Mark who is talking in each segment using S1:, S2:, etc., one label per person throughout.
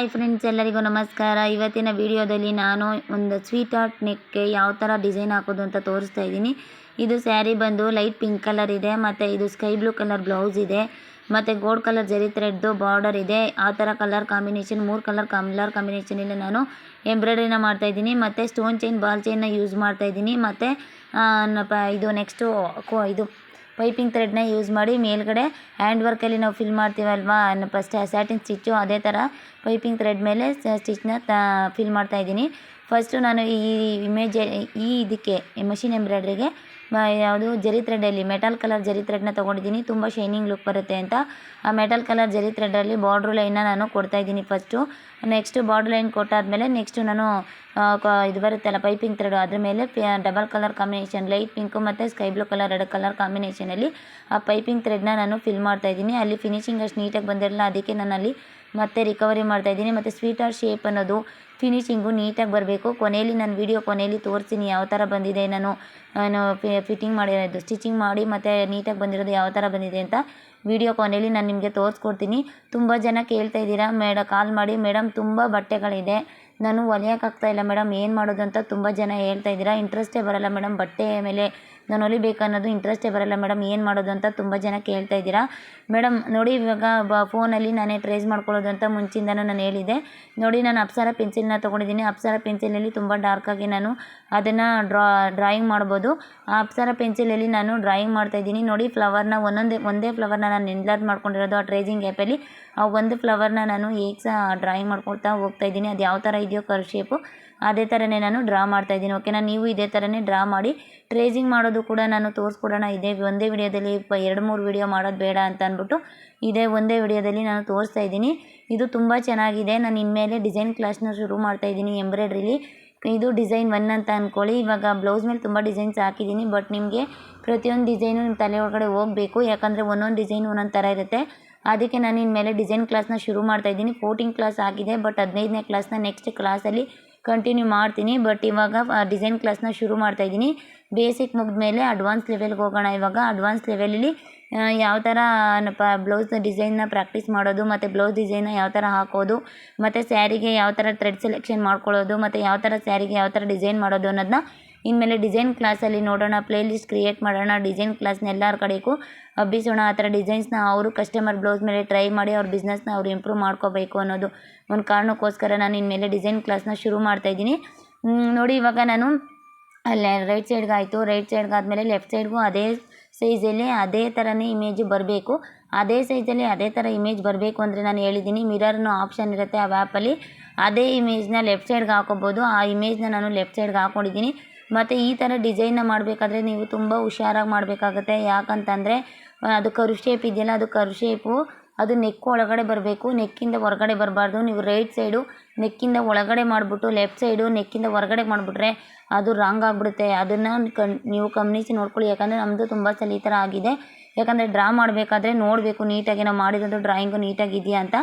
S1: Hi friends ಎಲ್ಲರಿಗೂ ನಮಸ್ಕಾರ. ಇವತ್ತಿನ ವಿಡಿಯೋದಲ್ಲಿ ನಾನು ಒಂದು ಸ್ವೀಟ್ ಆರ್ಟ್ ನೆಕ್ಗೆ ಯಾವ ಥರ ಡಿಸೈನ್ ಹಾಕೋದು ಅಂತ ತೋರಿಸ್ತಾ ಇದ್ದೀನಿ. ಇದು ಸ್ಯಾರಿ ಬಂದು ಲೈಟ್ ಪಿಂಕ್ ಕಲರ್ ಇದೆ, ಮತ್ತು ಇದು ಸ್ಕೈ ಬ್ಲೂ ಕಲರ್ ಬ್ಲೌಸ್ ಇದೆ, ಮತ್ತು ಗೋಲ್ಡ್ ಕಲರ್ ಜರಿ ಥ್ರೆಡ್ದು ಬಾರ್ಡರ್ ಇದೆ. ಆ ಥರ ಕಲರ್ ಕಾಂಬಿನೇಷನ್ ಮೂರು ಕಲರ್ ಕಲರ್ ಕಾಂಬಿನೇಷನಲ್ಲಿ ನಾನು ಎಂಬ್ರಾಯ್ಡ್ರಿನ ಮಾಡ್ತಾಯಿದ್ದೀನಿ ಮತ್ತು ಸ್ಟೋನ್ ಚೈನ್ ಬಾಲ್ ಚೈನ್ನ ಯೂಸ್ ಮಾಡ್ತಾಯಿದ್ದೀನಿ ಮತ್ತು ಇದು ನೆಕ್ಸ್ಟು ಇದು ಪೈಪಿಂಗ್ ಥ್ರೆಡ್ನ ಯೂಸ್ ಮಾಡಿ ಮೇಲ್ಗಡೆ ಹ್ಯಾಂಡ್ ವರ್ಕಲ್ಲಿ ನಾವು ಫಿಲ್ ಮಾಡ್ತೀವಲ್ವಾ ಫಸ್ಟ್ ಸ್ಯಾಟಿನ್ ಸ್ಟಿಚ್ಚು ಅದೇ ಥರ ಪೈಪಿಂಗ್ ಥ್ರೆಡ್ ಮೇಲೆ ಸ್ಟಿಚ್ನ ಫಿಲ್ ಮಾಡ್ತಾಯಿದ್ದೀನಿ ಫಸ್ಟು ನಾನು ಈ ಇಮೇಜ್ ಈ ಇದಕ್ಕೆ ಮಷಿನ್ ಎಂಬ್ರಾಯ್ಡ್ರಿಗೆ ಯಾವುದು ಜರಿ ಥ್ರೆಡಲ್ಲಿ ಮೆಟಲ್ ಕಲರ್ ಜರಿ ಥ್ರೆಡ್ನ ತೊಗೊಂಡಿದ್ದೀನಿ. ತುಂಬ ಶೈನಿಂಗ್ ಲುಕ್ ಬರುತ್ತೆ ಅಂತ. ಆ ಮೆಟಲ್ ಕಲರ್ ಜರಿ ಥ್ರೆಡಲ್ಲಿ ಬಾರ್ಡ್ರ್ ಲೈನ್ನ ನಾನು ಕೊಡ್ತಾ ಇದ್ದೀನಿ ಫಸ್ಟು ನೆಕ್ಸ್ಟು ಬಾರ್ಡ್ರ್ ಲೈನ್ ಕೊಟ್ಟಾದಮೇಲೆ ನೆಕ್ಸ್ಟು ನಾನು ಇದು ಬರುತ್ತಲ್ಲ ಪೈಪಿಂಗ್ ಥ್ರೆಡ್ ಅದ್ರ ಮೇಲೆ double colour combination light pink ಮತ್ತು ಸ್ಕೈ ಬ್ಲೂ ಕಲರ್ ಎರಡು ಕಲರ್ ಕಾಂಬಿನೇಷನಲ್ಲಿ ಆ ಪೈಪಿಂಗ್ ಥ್ರೆಡ್ನ ನಾನು ಫಿಲ್ ಮಾಡ್ತಾಯಿದ್ದೀನಿ ಅಲ್ಲಿ ಫಿನಿಶಿಂಗ್ ಅಷ್ಟು ನೀಟಾಗಿ ಬಂದಿರಲ್ಲ, ಅದಕ್ಕೆ ನಾನು ಅಲ್ಲಿ ಮತ್ತೆ ರಿಕವರಿ ಮಾಡ್ತಾಯಿದ್ದೀನಿ ಮತ್ತು ಸ್ವೀಟ್ ಆರ್ ಶೇಪ್ ಅನ್ನೋದು ಫಿನಿಶಿಂಗು ನೀಟಾಗಿ ಬರಬೇಕು. ಕೊನೆಯಲ್ಲಿ ನಾನು ವಿಡಿಯೋ ಕೊನೆಯಲ್ಲಿ ತೋರಿಸ್ತೀನಿ ಯಾವ ಥರ ಬಂದಿದೆ ನಾನು. ನಾನು ಫಿಟ್ಟಿಂಗ್ ಮಾಡಿರೋದು ಸ್ಟಿಚಿಂಗ್ ಮಾಡಿ ಮತ್ತು ನೀಟಾಗಿ ಬಂದಿರೋದು ಯಾವ ಥರ ಬಂದಿದೆ ಅಂತ ವೀಡಿಯೋ ಕೊನೆಯಲ್ಲಿ ನಾನು ನಿಮಗೆ ತೋರಿಸ್ಕೊಡ್ತೀನಿ. ತುಂಬ ಜನ ಕೇಳ್ತಾ ಇದ್ದೀರಾ, ಮೇಡ ಕಾಲ್ ಮಾಡಿ ಮೇಡಮ್ ತುಂಬ ಬಟ್ಟೆಗಳಿದೆ. ನಾನು ಇಲ್ಲ ಮೇಡಮ್ ಏನು ಮಾಡೋದು ಅಂತ ತುಂಬ ಜನ ಹೇಳ್ತಾ ಇದ್ದೀರಾ. ಇಂಟ್ರೆಸ್ಟೇ ಬರೋಲ್ಲ ಮೇಡಮ್ ಬಟ್ಟೆ ಮೇಲೆ ನಾನು ಹೊಲಿಬೇಕು ಅನ್ನೋದು ಇಂಟ್ರೆಸ್ಟೇ ಬರೋಲ್ಲ ಮೇಡಮ್ ಏನು ಮಾಡೋದು ಅಂತ ತುಂಬ ಜನ ಕೇಳ್ತಾ ಇದ್ದೀರಾ? ಮೇಡಮ್ ನೋಡಿ ಇವಾಗ ಬ ಫೋನಲ್ಲಿ ನಾನೇ ಟ್ರೇಸ್ ಮಾಡ್ಕೊಳ್ಳೋದು ಅಂತ ಮುಂಚಿಂದನೂ ನಾನು ಹೇಳಿದೆ ನೋಡಿ ನಾನು ಅಪ್ಸರ ಪೆನ್ಸಿಲ್ನ ತೊಗೊಂಡಿದ್ದೀನಿ. ಅಪ್ಸರ ಪೆನ್ಸಿಲಲ್ಲಿ ತುಂಬ ಡಾರ್ಕಾಗಿ ನಾನು ಅದನ್ನು ಡ್ರಾ ಡ್ರಾಯಿಂಗ್ ಮಾಡ್ಬೋದು. ಆ ಅಪ್ಸರ ಪೆನ್ಸಿಲಲ್ಲಿ ನಾನು ಡ್ರಾಯಿಂಗ್ ಮಾಡ್ತಾಯಿದ್ದೀನಿ ನೋಡಿ ಫ್ಲವರ್ನ ಒಂದೊಂದೇ, ಒಂದೇ ಫ್ಲವರ್ನ ನಾನು ಎನ್ಲಾರ್ಜ್ ಮಾಡ್ಕೊಂಡಿರೋದು ಆ ಟ್ರೇಸಿಂಗ್ ಆ್ಯಪಲ್ಲಿ ಆ ಒಂದು ಫ್ಲವರ್ನ ನಾನು ಹೇಗೆ ಸಹ ಡ್ರಾಯಿಂಗ್ ಮಾಡ್ಕೊಳ್ತಾ ಹೋಗ್ತಾಯಿದ್ದೀನಿ ಅದು ಯಾವ ಥರ ಇದೆಯೋ ಕರ್ ಶೇಪು ಅದೇ ಥರನೇ ನಾನು ಡ್ರಾ ಮಾಡ್ತಾಯಿದ್ದೀನಿ ಓಕೆನಾ ನೀವು ಇದೇ ಥರನೇ ಡ್ರಾ ಮಾಡಿ. ಟ್ರೇಸಿಂಗ್ ಮಾಡೋದು ಕೂಡ ನಾನು ತೋರಿಸ್ಕೊಡೋಣ. ಇದೇ ಒಂದೇ ವಿಡಿಯೋದಲ್ಲಿ ಎರಡು ಮೂರು ವಿಡಿಯೋ ಮಾಡೋದು ಬೇಡ ಅಂತ ಅಂದ್ಬಿಟ್ಟು ಇದೇ ಒಂದೇ ವಿಡಿಯೋದಲ್ಲಿ ನಾನು ತೋರಿಸ್ತಾ ಇದ್ದೀನಿ. ಇದು ತುಂಬ ಚೆನ್ನಾಗಿದೆ. ನಾನು ಇನ್ಮೇಲೆ ಡಿಸೈನ್ ಕ್ಲಾಸ್ನ ಶುರು ಮಾಡ್ತಾ ಇದ್ದೀನಿ ಎಂಬ್ರಾಯ್ಡ್ರಿಲಿ ಇದು ಡಿಸೈನ್ ಒನ್ ಅಂತ ಅಂದ್ಕೊಳ್ಳಿ ಇವಾಗ ಬ್ಲೌಸ್ ಮೇಲೆ ತುಂಬ ಡಿಸೈನ್ಸ್ ಹಾಕಿದ್ದೀನಿ. ಬಟ್ ನಿಮಗೆ ಪ್ರತಿಯೊಂದು ಡಿಸೈನು ನಿಮ್ಮ ತಲೆ ಒಳಗಡೆ ಹೋಗಬೇಕು. ಯಾಕಂದರೆ ಒಂದೊಂದು ಡಿಸೈನ್ ಒಂದೊಂದು ಥರ ಇರುತ್ತೆ. ಅದಕ್ಕೆ ನಾನು ಇನ್ಮೇಲೆ ಡಿಸೈನ್ ಕ್ಲಾಸ್ನ ಶುರು ಮಾಡ್ತಾ ಇದ್ದೀನಿ. ಫೋರ್ಟೀನ್ ಕ್ಲಾಸ್ ಆಗಿದೆ. ಬಟ್ ಹದಿನೈದನೇ ಕ್ಲಾಸ್ನ ನೆಕ್ಸ್ಟ್ ಕ್ಲಾಸಲ್ಲಿ ಕಂಟಿನ್ಯೂ ಮಾಡ್ತೀನಿ. ಬಟ್ ಇವಾಗ ಡಿಸೈನ್ ಕ್ಲಾಸ್ನ ಶುರು ಮಾಡ್ತಾಯಿದ್ದೀನಿ ಬೇಸಿಕ್ ಮುಗಿದ ಮೇಲೆ ಅಡ್ವಾನ್ಸ್ ಲೆವೆಲ್ಗೆ ಹೋಗೋಣ. ಇವಾಗ ಅಡ್ವಾನ್ಸ್ ಲೆವೆಲಲ್ಲಿ ಯಾವ ಥರ ಪ ಬ್ಲೌಸ್ನ ಡಿಸೈನ್ನ ಪ್ರಾಕ್ಟೀಸ್ ಮಾಡೋದು, ಮತ್ತು ಬ್ಲೌಸ್ ಡಿಸೈನ್ನ ಯಾವ ಥರ ಹಾಕೋದು, ಮತ್ತು ಸ್ಯಾರಿಗೆ ಯಾವ ಥರ ಥ್ರೆಡ್ ಸೆಲೆಕ್ಷನ್ ಮಾಡ್ಕೊಳ್ಳೋದು, ಮತ್ತು ಯಾವ ಥರ ಸ್ಯಾರಿಗೆ ಯಾವ ಥರ ಡಿಸೈನ್ ಮಾಡೋದು ಅನ್ನೋದನ್ನ ಇನ್ಮೇಲೆ ಡಿಸೈನ್ ಕ್ಲಾಸಲ್ಲಿ ನೋಡೋಣ ಪ್ಲೇ ಲಿಸ್ಟ್ ಕ್ರಿಯೇಟ್ ಮಾಡೋಣ ಡಿಸೈನ್ ಕ್ಲಾಸ್ನ ಎಲ್ಲರ ಕಡೆಗೂ ಹಬ್ಬಿಸೋಣ. ಆ ಥರ ಡಿಸೈನ್ಸ್ನ ಅವರು ಕಸ್ಟಮರ್ ಬ್ಲೌಸ್ ಮೇಲೆ ಟ್ರೈ ಮಾಡಿ ಅವ್ರ ಬಿಸ್ನೆಸ್ನ ಅವ್ರು ಇಂಪ್ರೂವ್ ಮಾಡ್ಕೋಬೇಕು ಅನ್ನೋದು ಒಂದು ಕಾರಣಕ್ಕೋಸ್ಕರ ನಾನು ಇನ್ಮೇಲೆ ಡಿಸೈನ್ ಕ್ಲಾಸ್ನ ಶುರು ಮಾಡ್ತಾಯಿದ್ದೀನಿ ನೋಡಿ ಇವಾಗ ನಾನು ಅಲ್ಲೇ ರೈಟ್ ಸೈಡ್ಗೆ ಆಯಿತು. ರೈಟ್ ಸೈಡ್ಗೆ ಆದಮೇಲೆ ಲೆಫ್ಟ್ ಸೈಡ್ಗೂ ಅದೇ ಸೈಜಲ್ಲಿ ಅದೇ ಥರನೇ ಇಮೇಜ್ ಬರಬೇಕು. ಅದೇ ಸೈಜಲ್ಲಿ ಅದೇ ಥರ ಇಮೇಜ್ ಬರಬೇಕು ಅಂದರೆ ನಾನು ಹೇಳಿದ್ದೀನಿ ಮಿರರ್ನು ಆಪ್ಷನ್ ಇರುತ್ತೆ ಆ ವ್ಯಾಪಲ್ಲಿ ಅದೇ ಇಮೇಜ್ನ ಲೆಫ್ಟ್ ಸೈಡ್ಗೆ ಹಾಕೋಬೋದು. ಆ ಇಮೇಜ್ನ ನಾನು ಲೆಫ್ಟ್ ಸೈಡ್ಗೆ ಹಾಕೊಂಡಿದ್ದೀನಿ. ಮತ್ತು ಈ ಥರ ಡಿಸೈನ್ನ ಮಾಡಬೇಕಾದ್ರೆ ನೀವು ತುಂಬ ಹುಷಾರಾಗಿ ಮಾಡಬೇಕಾಗತ್ತೆ. ಯಾಕಂತಂದರೆ, ಅದು ಕರ್ವ್ ಶೇಪ್ ಇದೆಯಲ್ಲ, ಅದು ಕರ್ವ್ ಶೇಪು ಅದು ನೆಕ್ ಒಳಗಡೆ ಬರಬೇಕು, ನೆಕ್ಕಿಂದ ಹೊರಗಡೆ ಬರಬಾರ್ದು. ನೀವು ರೈಟ್ ಸೈಡು ನೆಕ್ಕಿಂದ ಒಳಗಡೆ ಮಾಡಿಬಿಟ್ಟು, ಲೆಫ್ಟ್ ಸೈಡು ನೆಕ್ಕಿಂದ ಹೊರಗಡೆ ಮಾಡಿಬಿಟ್ರೆ ಅದು ರಾಂಗ್ ಆಗಿಬಿಡುತ್ತೆ. ಅದನ್ನು ನೀವು ಗಮನಿಸಿ ನೋಡ್ಕೊಳ್ಳಿ. ಯಾಕಂದರೆ ನಮ್ಮದು ತುಂಬ ಸಲ ಈ ಥರ ಆಗಿದೆ. ಯಾಕಂದರೆ ಡ್ರಾ ಮಾಡಬೇಕಾದ್ರೆ ನೋಡಬೇಕು ನೀಟಾಗಿ. ನಾವು ಮಾಡಿರೋದು ಡ್ರಾಯಿಂಗು ನೀಟಾಗಿದೆಯಾ ಅಂತ.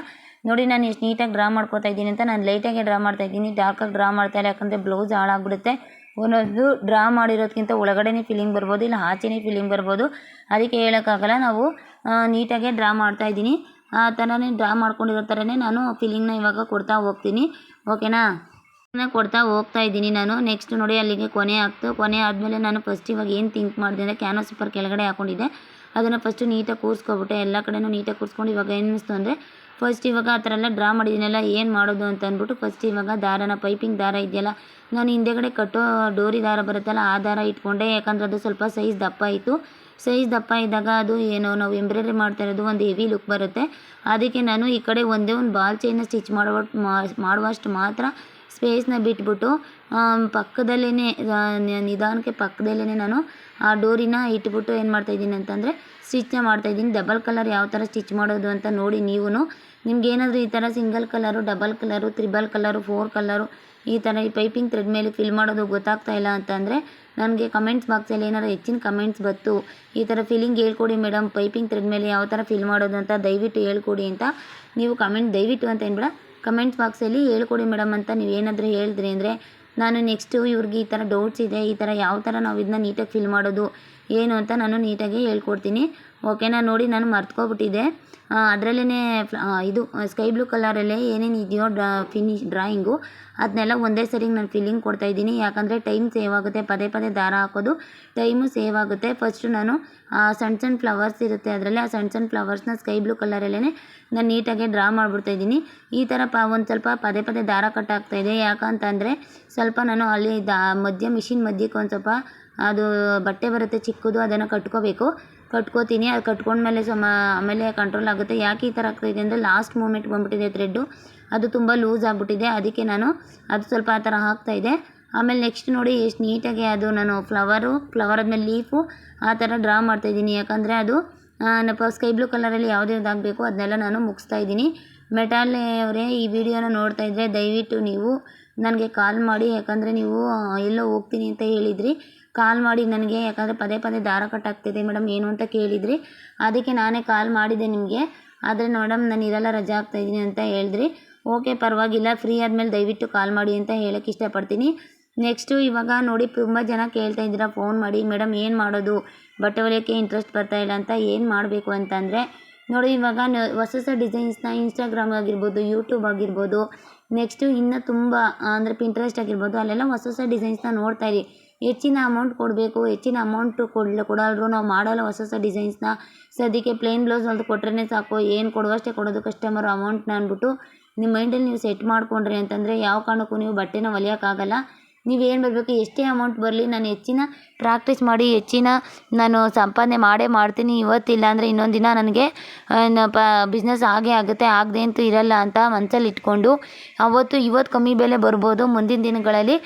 S1: ನೋಡಿ, ನಾನು ಎಷ್ಟು ನೀಟಾಗಿ ಡ್ರಾ ಮಾಡ್ಕೋತಾ ಇದ್ದೀನಿ ಅಂತ. ನಾನು ಲೈಟಾಗೆ ಡ್ರಾ ಮಾಡ್ತಾ ಇದ್ದೀನಿ. ಡಾರ್ಕಾಗಿ ಡ್ರಾ ಮಾಡ್ತಾಯಿಲ್ಲ ಯಾಕಂದರೆ ಬ್ಲೌಸ್ ಹಾಳಾಗ್ಬಿಡುತ್ತೆ. ಒಂದೊಂದು ಡ್ರಾ ಮಾಡಿರೋದಕ್ಕಿಂತ ಒಳಗಡೆನೇ ಫೀಲಿಂಗ್ ಬರ್ಬೋದು, ಇಲ್ಲ ಆಚೆನೇ ಫೀಲಿಂಗ್ ಬರ್ಬೋದು. ಅದಕ್ಕೆ ಹೇಳೋಕ್ಕಾಗಲ್ಲ, ನಾವು ನೀಟಾಗೆ ಡ್ರಾ ಮಾಡ್ತಾಯಿದ್ದೀನಿ ಆ ಥರನೇ ಡ್ರಾ ಮಾಡ್ಕೊಂಡಿರೋ ಥರನೇ ನಾನು ಫೀಲಿಂಗ್ನ ಇವಾಗ ಕೊಡ್ತಾ ಹೋಗ್ತೀನಿ. ಓಕೆನಾ ಕೊಡ್ತಾ ಹೋಗ್ತಾ ಇದ್ದೀನಿ ನಾನು. ನೆಕ್ಸ್ಟ್ ನೋಡಿ, ಅಲ್ಲಿಗೆ ಕೊನೆ ಆಗ್ತು. ಕೊನೆ ಆದಮೇಲೆ ನಾನು ಫಸ್ಟ್ ಇವಾಗ ಏನು ಥಿಂಕ್ ಮಾಡಿದೆ ಅಂದರೆ ಕ್ಯಾನೋ ಪೇಪರ್ ಕೆಳಗಡೆ ಹಾಕ್ಕೊಂಡಿದ್ದೆ ಅದನ್ನು ಫಸ್ಟು ನೀಟಾಗಿ ಕೂರಿಸ್ಕೊಬಿಟ್ಟೆ. ಎಲ್ಲ ಕಡೆಯೂ ನೀಟಾಗಿ ಕೂರಿಸ್ಕೊಂಡು ಇವಾಗ ಏನು ಅನ್ನಿಸ್ತು ಅಂದರೆ ಫಸ್ಟ್ ಇವಾಗ ಆ ಥರ ಎಲ್ಲ ಡ್ರಾ ಮಾಡಿದ್ದೀನಲ್ಲ ಏನು ಮಾಡೋದು ಅಂತ ಅಂದ್ಬಿಟ್ಟು ಫಸ್ಟ್ ಇವಾಗ ದಾರನ ಪೈಪಿಂಗ್ ದಾರ ಇದೆಯಲ್ಲ, ನಾನು ಹಿಂದೆಗಡೆ ಕಟ್ಟೋ ಡೋರಿ ದಾರ ಬರುತ್ತಲ್ಲ, ಆ ದಾರ ಇಟ್ಕೊಂಡೆ, ಯಾಕಂದರೆ ಅದು ಸ್ವಲ್ಪ ಸೈಜ್ ದಪ್ಪ ಇತ್ತು ಸೈಜ್ ದಪ್ಪ ಇದ್ದಾಗ ಅದು ಏನೋ ನಾವು ಎಂಬ್ರಾಯ್ಡ್ರಿ ಮಾಡ್ತಾ ಇರೋದು, ಒಂದು ಹೆವಿ ಲುಕ್ ಬರುತ್ತೆ. ಅದಕ್ಕೆ ನಾನು ಈ ಕಡೆ ಒಂದೇ ಒಂದು ಬಾಲ್ ಚೈನ ಸ್ಟಿಚ್ ಮಾಡುವ ಮಾಡುವಷ್ಟು ಮಾತ್ರ ಸ್ಪೇಸ್ನ ಬಿಟ್ಬಿಟ್ಟು ಪಕ್ಕದಲ್ಲೇ ನಿಧಾನಕ್ಕೆ ಪಕ್ಕದಲ್ಲೇ ನಾನು ಆ ಡೋರಿನ ಇಟ್ಬಿಟ್ಟು ಏನು ಮಾಡ್ತಾಯಿದ್ದೀನಿ ಅಂತಂದರೆ ಸ್ಟಿಚ್ನ ಮಾಡ್ತಾಯಿದ್ದೀನಿ ಡಬಲ್ ಕಲರ್ ಯಾವ ಥರ ಸ್ಟಿಚ್ ಮಾಡೋದು ಅಂತ ನೋಡಿ ನೀವು ನಿಮ್ಗೆ ಏನಾದರೂ ಈ ಥರ single colour, double colour, triple colour, four colour ಈ ಥರ ಈ ಪೈಪಿಂಗ್ ಥ್ರೆಡ್ ಮೇಲೆ ಫಿಲ್ ಮಾಡೋದು ಗೊತ್ತಾಗ್ತಾ ಇಲ್ಲ ಅಂತಂದರೆ ನನಗೆ ಕಮೆಂಟ್ಸ್ ಬಾಕ್ಸಲ್ಲಿ ಏನಾರು ಹೆಚ್ಚಿನ ಕಮೆಂಟ್ಸ್ ಬಂತು. ಈ ಥರ ಫಿಲ್ಲಿಂಗ್ ಹೇಳ್ಕೊಡಿ ಮೇಡಮ್ ಪೈಪಿಂಗ್ ಥ್ರೆಡ್ ಮೇಲೆ ಯಾವ ಥರ ಫಿಲ್ ಮಾಡೋದು ಅಂತ ದಯವಿಟ್ಟು ಹೇಳ್ಕೊಡಿ ಅಂತ ನೀವು ಕಮೆಂಟ್ ದಯವಿಟ್ಟು ಅಂತ ಏನ್ಬೇಡ. ಕಮೆಂಟ್ಸ್ ಬಾಕ್ಸಲ್ಲಿ ಹೇಳ್ಕೊಡಿ ಮೇಡಮ್ ಅಂತ ನೀವು ಏನಾದರೂ ಹೇಳಿದ್ರಿ ಅಂದರೆ ನಾನು ನೆಕ್ಸ್ಟು ಇವ್ರಿಗೆ ಈ ಥರ ಡೌಟ್ಸ್ ಇದೆ, ಈ ಥರ ಯಾವ ಥರ ನಾವು ಇದನ್ನ ನೀಟಾಗಿ ಫಿಲ್ ಮಾಡೋದು, ಏನು ಅಂತ ನಾನು ನೀಟಾಗಿ ಹೇಳ್ಕೊಡ್ತೀನಿ. ಓಕೆನಾ? ನೋಡಿ, ನಾನು ಮರ್ತ್ಕೊಬಿಟ್ಟಿದ್ದೆ. ಅದರಲ್ಲೇ ಇದು ಸ್ಕೈ ಬ್ಲೂ ಕಲರಲ್ಲೇ ಏನೇನು ಇದೆಯೋ ಡ್ರಾ ಫಿನಿಶ್ ಡ್ರಾಯಿಂಗು ಅದನ್ನೆಲ್ಲ ಒಂದೇ ಸರಿಗೆ ನಾನು ಫಿಲ್ಲಿಂಗ್ ಕೊಡ್ತಾಯಿದ್ದೀನಿ ಯಾಕಂದರೆ ಟೈಮ್ ಸೇವ್ ಆಗುತ್ತೆ. ಪದೇ ಪದೇ ದಾರ ಹಾಕೋದು ಟೈಮು ಸೇವ್ ಆಗುತ್ತೆ. ಫಸ್ಟು ನಾನು ಸಣ್ಣ ಸಣ್ಣ ಫ್ಲವರ್ಸ್ ಇರುತ್ತೆ ಅದರಲ್ಲಿ. ಆ ಸಣ್ಣ ಸಣ್ಣ ಫ್ಲವರ್ಸ್ನ ಸ್ಕೈ ಬ್ಲೂ ಕಲರಲ್ಲೇ ನಾನು ನೀಟಾಗಿ ಡ್ರಾ ಮಾಡಿಬಿಡ್ತಾಯಿದ್ದೀನಿ ಈ ಥರ ಪ, ಒಂದು ಸ್ವಲ್ಪ ಪದೇ ಪದೇ ದಾರ ಕಟ್ಟಾಗ್ತಾಯಿದೆ ಯಾಕಂತಂದರೆ ಸ್ವಲ್ಪ ನಾನು ಅಲ್ಲಿ ದಾ, ಮಧ್ಯ ಮಿಷಿನ್ ಮಧ್ಯಕ್ಕೆ ಒಂದು ಸ್ವಲ್ಪ ಅದು ಬಟ್ಟೆ ಬರುತ್ತೆ, ಚಿಕ್ಕದು, ಅದನ್ನು ಕಟ್ಕೋಬೇಕು. ಕಟ್ಕೋತೀನಿ, ಅದು ಕಟ್ಕೊಂಡ್ಮೇಲೆ ಸಮ, ಆಮೇಲೆ ಕಂಟ್ರೋಲ್ ಆಗುತ್ತೆ. ಯಾಕೆ ಈ ಥರ ಆಗ್ತಾಯಿದೆ ಅಂದರೆ ಲಾಸ್ಟ್ ಮೂಮೆಂಟ್ ಬಂದುಬಿಟ್ಟಿದೆ ಥ್ರೆಡ್ಡು ಅದು ತುಂಬ ಲೂಸ್ ಆಗಿಬಿಟ್ಟಿದೆ. ಅದಕ್ಕೆ ನಾನು ಅದು ಸ್ವಲ್ಪ ಆ ಥರ ಆಗ್ತಾಯಿದೆ ಆಮೇಲೆ ನೆಕ್ಸ್ಟ್ ನೋಡಿ ಎಷ್ಟು ನೀಟಾಗಿ ಅದು ನಾನು ಫ್ಲವರು ಫ್ಲವರ್ ಆದಮೇಲೆ ಲೀಫು ಆ ಥರ ಡ್ರಾ ಮಾಡ್ತಾಯಿದ್ದೀನಿ ಯಾಕಂದರೆ ಅದು ನಪ್ಪ ಸ್ಕೈ ಬ್ಲೂ ಕಲರಲ್ಲಿ ಯಾವ್ದು ಯಾವ್ದು ಆಗಬೇಕು, ಅದನ್ನೆಲ್ಲ ನಾನು ಮುಗಿಸ್ತಾ ಇದ್ದೀನಿ. ಮೆಟಾಲೆ ಅವರೇ ಈ ವಿಡಿಯೋನ ನೋಡ್ತಾ ಇದ್ದರೆ ದಯವಿಟ್ಟು ನೀವು ನನಗೆ ಕಾಲ್ ಮಾಡಿ. ಯಾಕಂದರೆ ನೀವು ಎಲ್ಲೋ ಹೋಗ್ತೀನಿ ಅಂತ ಹೇಳಿದ್ರಿ. ಕಾಲ್ ಮಾಡಿ ನನಗೆ, ಯಾಕಂದರೆ ಪದೇ ಪದೇ ದಾರ ಕಟ್ಟಾಗ್ತಿದೆ ಮೇಡಮ್, ಏನು ಅಂತ ಕೇಳಿದ್ರಿ. ಅದಕ್ಕೆ ನಾನೇ ಕಾಲ್ ಮಾಡಿದೆ ನಿಮಗೆ. ಆದರೆ ಮೇಡಮ್, ನಾನು ಇರಲ್ಲ, ರಜೆ ಆಗ್ತಾಯಿದ್ದೀನಿ ಅಂತ ಹೇಳಿದ್ರಿ. ಓಕೆ, ಪರವಾಗಿಲ್ಲ, ಫ್ರೀ ಆದಮೇಲೆ ದಯವಿಟ್ಟು ಕಾಲ್ ಮಾಡಿ ಅಂತ ಹೇಳೋಕ್ಕೆ ಇಷ್ಟಪಡ್ತೀನಿ. ನೆಕ್ಸ್ಟು, ಇವಾಗ ನೋಡಿ, ತುಂಬ ಜನ ಕೇಳ್ತಾ ಇದ್ದೀರಾ, ಫೋನ್ ಮಾಡಿ, ಮೇಡಮ್, ಏನು ಮಾಡೋದು? ಬಟ್ಟೆ ಹೊಲಿಯೋಕ್ಕೆ ಇಂಟ್ರೆಸ್ಟ್ ಬರ್ತಾ ಇಲ್ಲ ಅಂತ ಏನು ಮಾಡಬೇಕು ಅಂತಂದರೆ ನೋಡಿ, ಇವಾಗ ಹೊಸ ಹೊಸ ಡಿಸೈನ್ಸ್ನ ಇನ್ಸ್ಟಾಗ್ರಾಮ್ ಆಗಿರ್ಬೋದು ಯೂಟ್ಯೂಬ್ ಆಗಿರ್ಬೋದು, ನೆಕ್ಸ್ಟು ಇನ್ನೂ ತುಂಬ, ಅಂದರೆ ಪಿಂಟ್ರೆಸ್ಟ್ ಆಗಿರ್ಬೋದು, ಅಲ್ಲೆಲ್ಲ ಹೊಸ ಹೊಸ ಡಿಸೈನ್ಸ್ನ ನೋಡ್ತಾ ಇರಿ. ಹೆಚ್ಚಿನ ಅಮೌಂಟ್ ಕೊಡಬೇಕು, ಹೆಚ್ಚಿನ ಅಮೌಂಟು ಕೊಡಲ ಕೊಡಲ್ರು. ನಾವು ಮಾಡಲ್ಲ ಹೊಸ ಹೊಸ ಡಿಸೈನ್ಸ್ನ ಸದ್ಯಕ್ಕೆ ಪ್ಲೇನ್ ಬ್ಲೌಸ್ ಹೊಲ್ದು ಕೊಟ್ರೇ ಸಾಕು. ಏನು ಕೊಡುವಷ್ಟೇ ಕೊಡೋದು ಕಸ್ಟಮರು ಅಮೌಂಟ್ನ ಅಂದ್ಬಿಟ್ಟು ನಿಮ್ಮ ಮೈಂಡಲ್ಲಿ ನೀವು ಸೆಟ್ ಮಾಡ್ಕೊಂಡ್ರಿ ಅಂತಂದರೆ ಯಾವ ಕಾರಣಕ್ಕೂ ನೀವು ಬಟ್ಟೆನ ಹೊಲಿಯೋಕ್ಕಾಗಲ್ಲ. ನೀವೇನು ಬರಬೇಕು ಎಷ್ಟೇ ಅಮೌಂಟ್ ಬರಲಿ ನಾನು ಹೆಚ್ಚಿನ ಪ್ರಾಕ್ಟೀಸ್ ಮಾಡಿ, ಹೆಚ್ಚಿನ ನಾನು ಸಂಪಾದನೆ ಮಾಡೇ ಮಾಡ್ತೀನಿ. ಇವತ್ತಿಲ್ಲ ಅಂದರೆ ಇನ್ನೊಂದು ದಿನ ನನಗೆ ಪ ಬಿಸ್ನೆಸ್ ಆಗೇ ಆಗುತ್ತೆ, ಆಗದೆ ಅಂತೂ ಇರಲ್ಲ ಅಂತ ಮನಸ್ಸಲ್ಲಿ ಇಟ್ಕೊಂಡು, ಅವತ್ತು ಇವತ್ತು ಕಮ್ಮಿ ಬೆಲೆ ಬರ್ಬೋದು. ಮುಂದಿನ ದಿನಗಳಲ್ಲಿ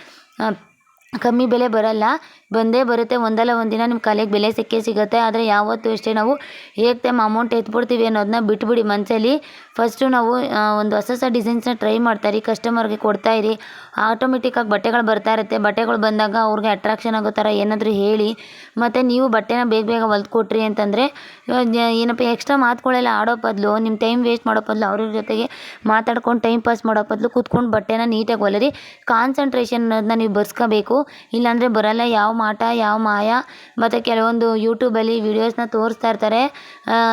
S1: ಕಮ್ಮಿ ಬೆಲೆ ಬರಲ್ಲ. ಬಂದೇ ಬರುತ್ತೆ. ಒಂದಲ್ಲ ಒಂದಿನ ದಿನ ನಿಮ್ಮ ಕಲೆಗೆ ಬೆಲೆ ಸಿಕ್ಕೇ ಸಿಗುತ್ತೆ. ಆದರೆ ಯಾವತ್ತೂ ಅಷ್ಟೇ ನಾವು ಹೇಗೆ ಟೈಮ್ ಅಮೌಂಟ್ ಎತ್ಬಿಡ್ತೀವಿ ಅನ್ನೋದನ್ನ ಬಿಟ್ಬಿಡಿ ಮನಸ್ಸಲ್ಲಿ ಫಸ್ಟು ನಾವು ಒಂದು ಹೊಸ ಹೊಸ ಡಿಸೈನ್ಸ್ನ ಟ್ರೈ ಮಾಡ್ತಾಯಿರಿ ಕಸ್ಟಮರ್ಗೆ ಕೊಡ್ತಾಯಿರಿ ಆಟೋಮೆಟಿಕ್ಕಾಗಿ ಬಟ್ಟೆಗಳು ಬರ್ತಾ ಇರುತ್ತೆ. ಬಟ್ಟೆಗಳು ಬಂದಾಗ ಅವ್ರಿಗೆ ಅಟ್ರಾಕ್ಷನ್ ಆಗೋ ಥರ ಏನಾದರೂ ಹೇಳಿ. ಮತ್ತು ನೀವು ಬಟ್ಟೆನ ಬೇಗ ಬೇಗ ಹೊಲ್ದು ಕೊಟ್ರಿ ಅಂತಂದರೆ ಏನಪ್ಪ ಎಕ್ಸ್ಟ್ರಾ ಮಾತುಗಳೆಲ್ಲ ಆಡೋ ಬದಲು ನಿಮ್ಮ ಟೈಮ್ ವೇಸ್ಟ್ ಮಾಡೋ ಬದಲು ಅವ್ರ ಜೊತೆಗೆ ಮಾತಾಡ್ಕೊಂಡು ಟೈಮ್ ಪಾಸ್ ಮಾಡೋ ಬದಲು ಕೂತ್ಕೊಂಡು ಬಟ್ಟೆನ ನೀಟಾಗಿ ಹೊಲಿರಿ. ಕಾನ್ಸಂಟ್ರೇಷನ್ ಅನ್ನೋದನ್ನ ನೀವು ಬರ್ಸ್ಕೋಬೇಕು. ಇಲ್ಲಾಂದರೆ ಬರಲ್ಲ. ಯಾವ ಮಾಟ, ಯಾವ ಮಾಯ. ಮತ್ತು ಕೆಲವೊಂದು ಯೂಟ್ಯೂಬಲ್ಲಿ ವೀಡಿಯೋಸ್ನ ತೋರಿಸ್ತಾ ಇರ್ತಾರೆ.